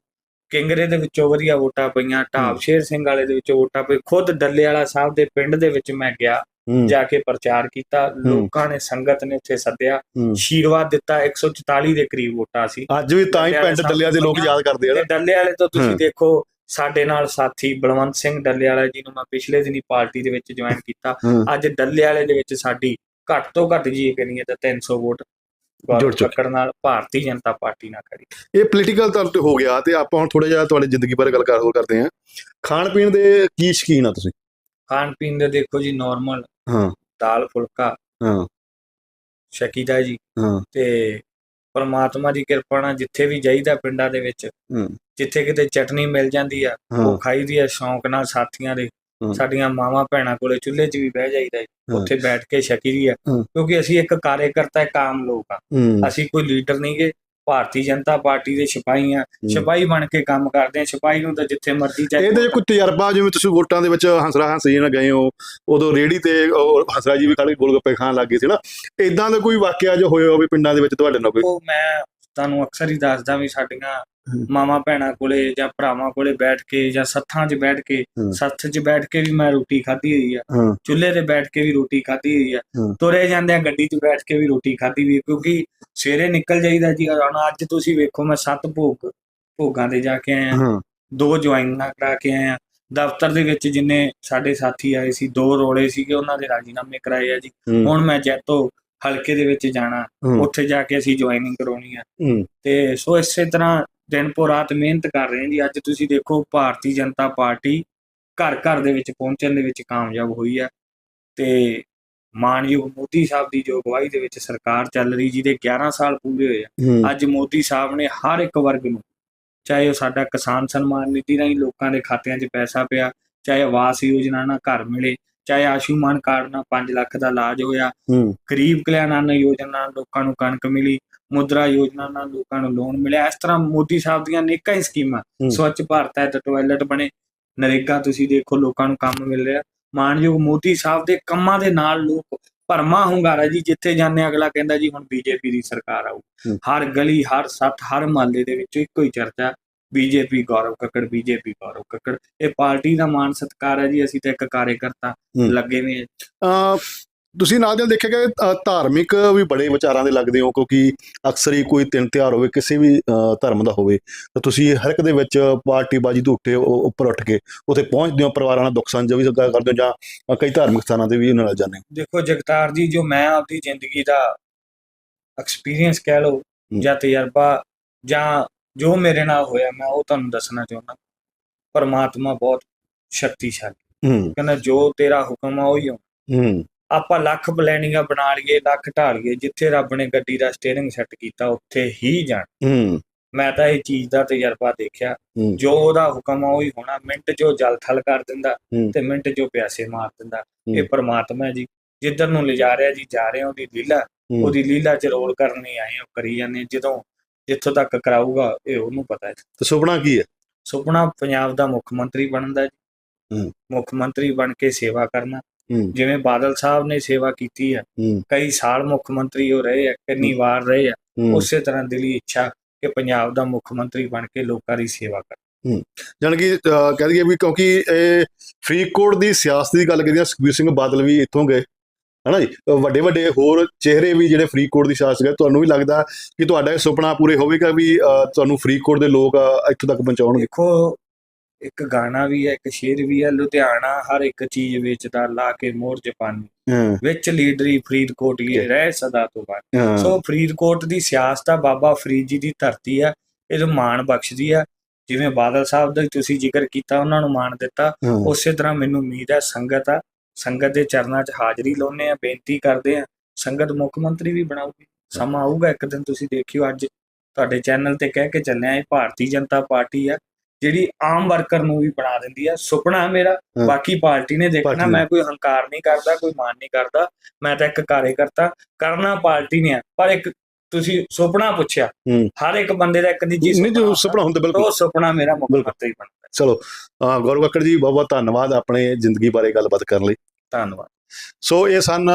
[SPEAKER 1] ਕਿੰਗਰੇ ਦੇ ਵਿੱਚੋਂ ਵਧੀਆ ਵੋਟਾਂ ਪਈਆਂ ਢਾਬ ਸ਼ੇਰ ਸਿੰਘ ਵਾਲੇ ਦੇ ਵਿੱਚੋਂ ਵੋਟਾਂ ਪਈ ਖੁਦ ਡੱਲੇ ਵਾਲਾ ਸਾਹਿਬ ਦੇ ਪਿੰਡ ਦੇ ਵਿੱਚ ਮੈਂ ਗਿਆ ਜਾ ਕੇ ਪ੍ਰਚਾਰ ਕੀਤਾ। ਲੋਕਾਂ ਨੇ ਸੰਗਤ ਨੇ ਉੱਥੇ ਸੱਦਿਆ। ਆਸ਼ੀਰਵਾਦ ਦਿੱਤਾ। 144 ਦੇ ਕਰੀਬ ਵੋਟਾਂ ਸੀ।
[SPEAKER 2] ਅੱਜ ਵੀ ਤਾਂ ਹੀ ਪਿੰਡ ਡੱਲਿਆਂ ਦੇ ਲੋਕ ਯਾਦ ਕਰਦੇ ਆ
[SPEAKER 1] ਡੱਲੇ ਵਾਲੇ ਤੋਂ ਤੁਸੀਂ। ਦੇਖੋ ਸਾਡੇ ਨਾਲ ਸਾਥੀ ਬਲਵੰਤ ਸਿੰਘ ਡੱਲੇ ਵਾਲਾ ਜੀ ਨੂੰ ਮੈਂ ਪਿਛਲੇ ਦਿਨੀ ਪਾਰਟੀ ਦੇ ਵਿੱਚ ਜੁਆਇਨ ਕੀਤਾ। ਅੱਜ ਡੱਲੇ ਵਾਲੇ ਦੇ ਵਿੱਚ ਸਾਡੀ ਘੱਟ ਤੋਂ ਘੱਟ ਜੀ ਕਰੀਏ ਤਾਂ 300 ਵੋਟ
[SPEAKER 2] ਜੁੜ ਚੁੱਕੇ।
[SPEAKER 1] ਕੱਕੜ ਨਾਲ ਭਾਰਤੀ ਜਨਤਾ ਪਾਰਟੀ ਨਾਲ ਖੜੀ।
[SPEAKER 2] ਇਹ ਪੋਲੀਟੀਕਲ ਤੌਰ ਤੇ ਹੋ ਗਿਆ ਤੇ ਆਪਾਂ ਹੁਣ ਥੋੜਾ ਜਿਹਾ ਤੁਹਾਡੀ ਜ਼ਿੰਦਗੀ ਬਾਰੇ ਗੱਲ ਕਰ ਹੋਰ ਕਰਦੇ ਹਾਂ। ਖਾਣ ਪੀਣ ਦੇ ਕੀ ਸ਼ਕੀਨ ਆ ਤੁਸੀਂ?
[SPEAKER 1] ਖਾਣ ਪੀਣ ਦੇ ਦੇਖੋ ਜੀ ਨਾਰਮਲ
[SPEAKER 2] ਹਾਂ।
[SPEAKER 1] ਦਾਲ ਫੁਲਕਾ
[SPEAKER 2] ਹਾਂ।
[SPEAKER 1] ਸ਼ਕੀਦਾ ਜੀ
[SPEAKER 2] ਹਾਂ।
[SPEAKER 1] ਤੇ ਪਰਮਾਤਮਾ ਦੀ ਕਿਰਪਾ ਨਾਲ ਜਿੱਥੇ ਵੀ ਜਾਈਦਾ ਪਿੰਡਾਂ ਦੇ ਵਿੱਚ
[SPEAKER 2] ਹੂੰ।
[SPEAKER 1] ਜਿੱਥੇ ਕਿਤੇ ਚਟਨੀ ਮਿਲ ਜਾਂਦੀ ਆ ਉਹ ਖਾਈਦੀ ਆ ਸ਼ੌਂਕ ਨਾਲ ਸਾਥੀਆਂ ਦੇ। ਸਾਡੀਆਂ ਮਾਵਾਂ ਭੈਣਾਂ ਕੋਲੇ ਚੁੱਲ੍ਹੇ 'ਚ ਵੀ ਬਹਿ ਜਾਈਦਾ। ਉੱਥੇ ਬੈਠ ਕੇ ਦੀ ਆ। ਕਿਉਂਕਿ ਅਸੀਂ ਇੱਕ ਕਾਰਜਕਰਤਾ ਇੱਕ ਆਮ ਲੋਕ ਆ। ਅਸੀਂ ਕੋਈ ਲੀਡਰ ਨਹੀਂਗੇ ਭਾਰਤੀ ਜਨਤਾ ਪਾਰਟੀ ਦੇ ਸਿਪਾਹੀ ਆ। ਸਿਪਾਹੀ ਬਣ ਕੇ ਕੰਮ ਕਰਦੇ ਆ। ਸਿਪਾਹੀ ਨੂੰ ਤਾਂ ਜਿੱਥੇ ਮਰਜ਼ੀ ਚਾਹੇ
[SPEAKER 2] ਇਹਦੇ ਕੋਈ ਤਜਰਬਾ ਜਿਵੇਂ ਤੁਸੀਂ ਵੋਟਾਂ ਦੇ ਵਿੱਚ ਹੰਸਰਾ ਹੰਸ ਜੀ ਨਾਲ ਗਏ ਹੋ ਉਦੋਂ ਰੇੜੀ ਤੇ ਹੰਸਰਾ ਜੀ ਵੀ ਖੜ ਕੇ ਗੋਲਗੱਪੇ ਖਾਣ ਲੱਗ ਗਏ ਸੀ ਨਾ। ਇਦਾਂ ਦਾ ਕੋਈ ਵਾਕਿਆ ਜੋ ਹੋਇਆ ਹੋਵੇ ਪਿੰਡਾਂ ਦੇ ਵਿੱਚ ਤੁਹਾਡੇ ਨਾਲ ਕੋਈ?
[SPEAKER 1] ਉਹ ਮੈਂ ਤੁਹਾਨੂੰ ਅਕਸਰ ਹੀ ਦੱਸਦਾ ਵੀ ਸਾਡੀਆਂ
[SPEAKER 2] ਹਮ।
[SPEAKER 1] ਮਾਵਾਂ ਭੈਣਾਂ ਕੋਲੇ ਜਾਂ ਭਰਾਵਾਂ ਕੋਲੇ ਬੈਠ ਕੇ ਜਾਂ ਸੱਥਾਂ 'ਚ ਬੈਠ ਕੇ। ਸੱਥ 'ਚ ਬੈਠ ਕੇ ਵੀ ਮੈਂ ਰੋਟੀ ਖਾਧੀ ਹੋਈ ਆ। ਚੁੱਲ੍ਹੇ ਤੇ ਬੈਠ ਕੇ ਵੀ ਰੋਟੀ ਖਾਧੀ ਹੋਈ ਆ। ਤੁਰੇ ਜਾਂਦਿਆਂ ਗੱਡੀ 'ਚ ਬੈਠ ਕੇ ਵੀ ਰੋਟੀ ਖਾਧੀ ਵੀ ਕਿਉਂਕਿ ਸਵੇਰੇ ਨਿਕਲ ਜਾਈਦਾ ਜੀ ਹੁਣ ਅੱਜ ਤੁਸੀਂ ਵੇਖੋ ਮੈਂ ਸੱਤ ਭੋਗ ਭੋਗਾਂ ਤੇ ਜਾ ਕੇ ਆਇਆ। ਦੋ ਜੁਆਇਨਾਂ ਕਰਾ ਕੇ ਆਏ ਆ ਦਫ਼ਤਰ ਦੇ ਵਿੱਚ ਜਿੰਨੇ ਸਾਡੇ ਸਾਥੀ ਆਏ ਸੀ ਦੋ ਰੋਲੇ ਸੀਗੇ ਉਹਨਾਂ ਦੇ ਰਾਜੀਨਾਮੇ ਕਰਾਏ ਆ ਜੀ। ਹੁਣ ਮੈਂ ਜੈਤੋ ਹਲਕੇ ਦੇ ਵਿੱਚ ਜਾਣਾ। ਉੱਥੇ ਜਾ ਕੇ ਅਸੀਂ ਜੁਆਇਨਿੰਗ ਕਰਾਉਣੀ ਆ। ਤੇ ਸੋ ਇਸੇ ਤਰ੍ਹਾਂ ਦਿਨ ਪੋ ਰਾਤ ਮਿਹਨਤ ਕਰ ਰਹੇ ਹਾਂ ਜੀ। ਅੱਜ ਤੁਸੀਂ ਦੇਖੋ ਭਾਰਤੀ ਜਨਤਾ ਪਾਰਟੀ ਘਰ ਘਰ ਦੇ ਵਿੱਚ ਪਹੁੰਚਣ ਦੇ ਵਿੱਚ ਕਾਮਯਾਬ ਹੋਈ ਆ। ਤੇ ਮਾਨਯੋਗ ਮੋਦੀ ਸਾਹਿਬ ਦੀ ਜੋ ਅਗਵਾਈ ਦੇ ਵਿੱਚ ਸਰਕਾਰ ਚੱਲ ਰਹੀ ਜਿਹਦੇ 11 ਸਾਲ ਪੂਰੇ ਹੋਏ ਆ।
[SPEAKER 2] ਹੂੰ,
[SPEAKER 1] ਅੱਜ ਮੋਦੀ ਸਾਹਿਬ ਨੇ ਹਰ ਇੱਕ ਵਰਗ ਨੂੰ ਚਾਹੇ ਉਹ ਸਾਡਾ ਕਿਸਾਨ ਸਨਮਾਨ ਨਿਧੀ ਰਾਹੀਂ ਲੋਕਾਂ ਦੇ ਖਾਤਿਆਂ 'ਚ ਪੈਸਾ ਪਿਆ ਚਾਹੇ ਆਵਾਸ ਯੋਜਨਾ ਨਾਲ ਘਰ ਮਿਲੇ ਚਾਹੇ ਆਯੁਸ਼ਮਾਨ ਕਾਰਡ ਨਾਲ 5 ਲੱਖ ਦਾ ਇਲਾਜ ਹੋਇਆ ਗਰੀਬ ਕਲਿਆਣ ਯੋਜਨਾ ਨਾਲ ਲੋਕਾਂ ਨੂੰ ਕਣਕ ਮਿਲੀ ਮੁਦਰਾ ਯੋਜਨਾ ਨਾਲ ਲੋਕਾਂ ਨੂੰ ਲੋਨ ਮਿਲਿਆ। ਇਸ ਤਰ੍ਹਾਂ ਮੋਦੀ ਸਾਹਿਬ ਦੀਆਂ ਅਨੇਕਾਂ ਹੀ ਸਕੀਮਾਂ। ਸਵੱਛ ਭਾਰਤ ਹੈ ਤੇ ਟਾਇਲਟ ਬਣੇ ਨਰੇਗਾ ਤੁਸੀਂ ਦੇਖੋ ਲੋਕਾਂ ਨੂੰ ਕੰਮ ਮਿਲ ਰਿਹਾ। ਮਾਨਯੋਗ ਮੋਦੀ ਸਾਹਿਬ ਦੇ ਕੰਮਾਂ ਦੇ ਨਾਲ ਲੋਕ ਭਰਮਾ ਹੁੰਗਾਰਾ ਜੀ ਜਿੱਥੇ ਜਾਂਦੇ ਅਗਲਾ ਕਹਿੰਦਾ ਜੀ ਹੁਣ ਬੀਜੇਪੀ ਦੀ ਸਰਕਾਰ ਆਊ। ਹਰ ਗਲੀ ਹਰ ਸੱਥ ਹਰ ਮਹੱਲੇ ਦੇ ਵਿੱਚ ਇੱਕੋ ਹੀ ਚਰਚਾ। ਬੀਜੇਪੀ ਗੌਰਵ ਕੱਕੜ ਬੀਜੇਪੀ ਗੌਰਵ ਕੱਕੜ ਇਹ ਪਾਰਟੀ ਦਾ ਮਾਨ ਸਤਿਕਾਰ ਹੈ ਜੀ ਅਸੀਂ ਤਾਂ ਇੱਕ ਕਾਰਜਕਰਤਾ। ਲੱਗੇ ਨੇ
[SPEAKER 2] ਤੁਸੀਂ ਨਾਲ ਦੇ ਦੇਖਿਆ ਕਿ ਧਾਰਮਿਕ ਵੀ ਬੜੇ ਵਿਚਾਰਾਂ ਦੇ ਲੱਗਦੇ ਹੋ ਕਿਉਂਕਿ ਅਕਸਰ ਹੀ ਕੋਈ ਤਿੰਨ ਤਿਉਹਾਰ ਹੋਵੇ ਕਿਸੇ ਵੀ ਧਰਮ ਦਾ ਹੋਵੇ ਤਾਂ ਤੁਸੀਂ ਹਰ ਇੱਕ ਦੇ ਵਿੱਚ ਪਾਰਟੀ ਬਾਜੀ ਤੋਂ ਉੱਠੇ ਉੱਪਰ ਉੱਠ ਕੇ ਉੱਥੇ ਪਹੁੰਚਦੇ ਹੋ ਪਰਿਵਾਰਾਂ ਨਾਲ ਦੁੱਖ ਸਾਂਝਾ ਵੀ ਕਰਦੇ ਹੋ ਜਾਂ ਕਈ ਧਾਰਮਿਕ ਸਥਾਨਾਂ ਤੇ ਵੀ ਨਾਲ ਜਾਂਦੇ ਹੋ
[SPEAKER 1] ਦੇਖੋ ਜਗਤਾਰ ਜੀ ਜੋ ਮੈਂ ਆਪਦੀ ਜ਼ਿੰਦਗੀ ਦਾ ਐਕਸਪੀਰੀਅੰਸ ਕਹਿ ਲਓ। ਜਾਂ ਤਜਰਬਾ ਜਾਂ ਜੋ ਮੇਰੇ ਨਾਲ ਹੋਇਆ ਮੈਂ ਉਹ ਤੁਹਾਨੂੰ ਦੱਸਣਾ ਚਾਹੁੰਦਾ। ਪਰਮਾਤਮਾ ਬਹੁਤ ਸ਼ਕਤੀਸ਼ਾਲੀ।
[SPEAKER 2] ਹੂੰ।
[SPEAKER 1] ਕਹਿੰਦਾ ਜੋ ਤੇਰਾ ਹੁਕਮ ਆ ਉਹੀ
[SPEAKER 2] ਹੂੰ।
[SPEAKER 1] ਆਪਾਂ ਲੱਖ ਪਲੈਨਿੰਗਾਂ ਬਣਾ ਲਈਏ ਲੱਖ ਢਾਲ ਲਈਏ ਜਿੱਥੇ ਰੱਬ ਨੇ ਗੱਡੀ ਦਾ ਸਟੀਅਰਿੰਗ ਸੈੱਟ ਕੀਤਾ ਉੱਥੇ ਹੀ ਜਾਣ।
[SPEAKER 2] ਹੂੰ।
[SPEAKER 1] ਮੈਂ ਤਾਂ ਇਹ ਚੀਜ਼ ਦਾ ਤਜਰਬਾ ਦੇਖਿਆ। ਜੋ ਉਹਦਾ ਹੁਕਮ ਆ ਉਹੀ ਹੋਣਾ। ਮਿੰਟ ਜੋ ਜਲ ਥਲ ਕਰ ਦਿੰਦਾ। ਤੇ ਮਿੰਟ ਜੋ ਪਿਆਸੇ ਮਾਰ ਦਿੰਦਾ। ਇਹ ਪਰਮਾਤਮਾ ਜੀ। ਜਿੱਧਰ ਨੂੰ ਲਿਜਾ ਰਿਹਾ ਜੀ ਜਾ ਰਹੇ ਉਹਦੀ ਲੀਲਾ। ਉਹਦੀ ਲੀਲਾ ਚ ਰੋਲ ਕਰਨੀ ਆਏ ਉਹ ਕਰੀ ਜਾਂਦੇ। ਜਦੋਂ ਜਿੱਥੋਂ ਤੱਕ ਕਰਾਊਗਾ ਇਹ ਉਹਨੂੰ ਪਤਾ ਹੈ।
[SPEAKER 2] ਤੇ ਸੁਪਨਾ ਕੀ ਹੈ?
[SPEAKER 1] ਸੁਪਨਾ ਪੰਜਾਬ ਦਾ ਮੁੱਖ ਮੰਤਰੀ ਬਣਨ ਦਾ ਜੀ।
[SPEAKER 2] ਹੂੰ।
[SPEAKER 1] ਮੁੱਖ ਮੰਤਰੀ ਬਣ ਕੇ ਸੇਵਾ ਕਰਨਾ। ਜਿਵੇਂ ਬਾਦਲ ਸਾਹਿਬ ਨੇ ਸੇਵਾ ਕੀਤੀ
[SPEAKER 2] ਹੂੰ
[SPEAKER 1] ਕਈ ਸਾਲ ਮੁੱਖ ਮੰਤਰੀ ਹੋ ਰਹੇ ਆ ਕਿੰਨੀ ਵਾਰ ਰਹੇ ਆ ਉਸੇ ਤਰ੍ਹਾਂ ਦਿਲੀ ਇੱਛਾ ਕਿ ਪੰਜਾਬ ਦਾ ਮੁੱਖ ਮੰਤਰੀ ਬਣ ਕੇ ਲੋਕਾਂ ਦੀ ਸੇਵਾ ਕਰ।
[SPEAKER 2] ਜਾਣੀ ਕਿ ਕਹਿ ਦਈਏ ਵੀ ਕਿਉਂਕਿ ਇਹ ਫਰੀਦਕੋਟ ਦੀ ਸਿਆਸਤ ਦੀ ਗੱਲ ਕਰੀਏ ਸੁਖਬੀਰ ਸਿੰਘ ਬਾਦਲ ਵੀ ਇੱਥੋਂ ਗਏ। ਹਨਾ ਜੀ? ਵੱਡੇ ਵੱਡੇ ਹੋਰ ਚਿਹਰੇ ਵੀ ਜਿਹੜੇ ਫਰੀਦਕੋਟ ਦੀ ਸਿਆਸਤ ਗਏ ਤੁਹਾਨੂੰ ਵੀ ਲੱਗਦਾ ਕਿ ਤੁਹਾਡਾ ਇਹ ਸੁਪਨਾ ਪੂਰੇ ਹੋਵੇਗਾ ਵੀ ਤੁਹਾਨੂੰ ਫਰੀਦਕੋਟ ਦੇ ਲੋਕ ਇੱਥੋਂ ਤੱਕ ਪਹੁੰਚਾਉਣਗੇ?
[SPEAKER 1] ਦੇਖੋ ਇੱਕ ਗਾਣਾ ਵੀ ਹੈ ਇੱਕ ਸ਼ੇਰ ਵੀ ਹੈ ਲੁਧਿਆਣਾ ਹਰ ਇੱਕ ਚੀਜ਼ ਵੇਚਦਾ ਲਾ ਕੇ ਮੋਰ ਜਪਾਨੀ
[SPEAKER 2] ਹਾਂ।
[SPEAKER 1] ਵਿੱਚ ਲੀਡਰੀ ਫਰੀਦਕੋਟੀਏ ਰਹਿ ਸਦਾ ਤੋਂ ਬਾਅਦ।
[SPEAKER 2] ਹਾਂ।
[SPEAKER 1] ਸੋ ਫਰੀਦਕੋਟ ਦੀ ਸਿਆਸਤ ਆ ਬਾਬਾ ਫਰੀਦ ਜੀ ਦੀ ਧਰਤੀ ਆ ਇਹਨੂੰ ਮਾਣ ਬਖਸ਼ਦੀ ਆ। ਜਿਵੇਂ ਬਾਦਲ ਸਾਹਿਬ ਦਾ ਤੁਸੀਂ ਜ਼ਿਕਰ ਕੀਤਾ ਉਹਨਾਂ ਨੂੰ ਮਾਣ ਦਿੱਤਾ।
[SPEAKER 2] ਹਾਂ,
[SPEAKER 1] ਉਸੇ ਤਰ੍ਹਾਂ ਮੈਨੂੰ ਉਮੀਦ ਹੈ ਸੰਗਤ ਆ ਸੰਗਤ ਦੇ ਚਰਨਾਂ 'ਚ ਹਾਜ਼ਰੀ ਲਾਉਨੇ ਆ ਬੇਨਤੀ ਕਰਦੇ ਆ ਸੰਗਤ ਮੁੱਖ ਮੰਤਰੀ ਵੀ ਬਣਾਉਗੀ ਸਮਾਂ ਆਊਗਾ ਇੱਕ ਦਿਨ ਤੁਸੀਂ ਦੇਖਿਓ ਅੱਜ। ਤੁਹਾਡੇ ਚੈਨਲ ਤੇ ਕਹਿ ਕੇ ਚੱਲਿਆ ਇਹ ਭਾਰਤੀ ਜਨਤਾ ਪਾਰਟੀ ਆ ਜਿਹੜੀ ਆਮ ਵਰਕਰ ਨੂੰ ਵੀ ਬਣਾ ਦਿੰਦੀ ਆ। ਸੁਪਨਾ ਹੈ ਮੇਰਾ। ਬਾਕੀ ਪਾਰਟੀ ਨੇ ਦੇਖਣਾ ਮੈਂ ਕੋਈ ਹੰਕਾਰ ਨਹੀਂ ਕਰਦਾ ਕੋਈ ਮਾਨ ਨਹੀਂ ਕਰਦਾ। ਮੈਂ ਤਾਂ ਇੱਕ ਕਾਰਜਕਰਤਾ ਕਰਨਾ ਪਾਰਟੀ ਨੇ ਆ। ਪਰ ਇੱਕ ਤੁਸੀਂ ਸੁਪਨਾ ਪੁੱਛਿਆ। ਹਰ ਇੱਕ ਬੰਦੇ ਦਾ ਇੱਕ ਨਿੱਜੀ
[SPEAKER 2] ਨਹੀਂ ਜੋ। ਸੁਪਨਾ ਹੁੰਦਾ ਬਿਲਕੁਲ।
[SPEAKER 1] ਉਹ ਸੁਪਨਾ ਮੇਰਾ ਮੁੱਖ। ਮੰਤਰੀ ਬਣਦਾ।
[SPEAKER 2] ਚਲੋ ਗੌਰਵ ਕੱਕੜ ਜੀ ਬਹੁਤ ਬਹੁਤ ਧੰਨਵਾਦ ਆਪਣੇ ਜ਼ਿੰਦਗੀ ਬਾਰੇ ਗੱਲਬਾਤ ਕਰਨ ਲਈ।
[SPEAKER 1] ਧੰਨਵਾਦ।
[SPEAKER 2] ਸੋ ਇਹ ਸਨ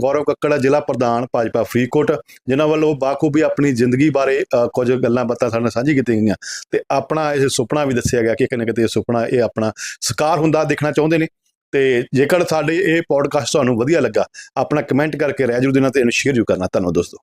[SPEAKER 2] ਗੌਰਵ ਕੱਕੜ, ਜ਼ਿਲ੍ਹਾ ਪ੍ਰਧਾਨ ਭਾਜਪਾ ਫਰੀਦਕੋਟ, ਜਿਨ੍ਹਾਂ ਵੱਲੋਂ ਬਾਖੂਬੀ ਆਪਣੀ ਜ਼ਿੰਦਗੀ ਬਾਰੇ ਕੁਝ ਗੱਲਾਂ ਬਾਤਾਂ ਸਾਡੇ ਨਾਲ ਸਾਂਝੀ ਕੀਤੀਆਂ ਗਈਆਂ। ਤੇ ਆਪਣਾ ਇਹ ਸੁਪਨਾ ਵੀ ਦੱਸਿਆ ਗਿਆ ਕਿ ਕਿਤੇ ਨਾ ਕਿਤੇ ਇਹ ਸੁਪਨਾ, ਇਹ ਆਪਣਾ ਸਕਾਰ ਹੁੰਦਾ ਦੇਖਣਾ ਚਾਹੁੰਦੇ ਨੇ। ਤੇ ਜੇਕਰ ਸਾਡੇ ਇਹ ਪੋਡਕਾਸਟ ਤੁਹਾਨੂੰ ਵਧੀਆ ਲੱਗਾ, ਆਪਣਾ ਕਮੈਂਟ ਕਰਕੇ ਰਹਿ ਜਰੂਰ ਦੇਣਾ ਤੇ ਇਹਨੂੰ ਸ਼ੇਅਰ ਜਰੂਰ ਕਰਨਾ। ਧੰਨਵਾਦ ਦੋਸਤੋ।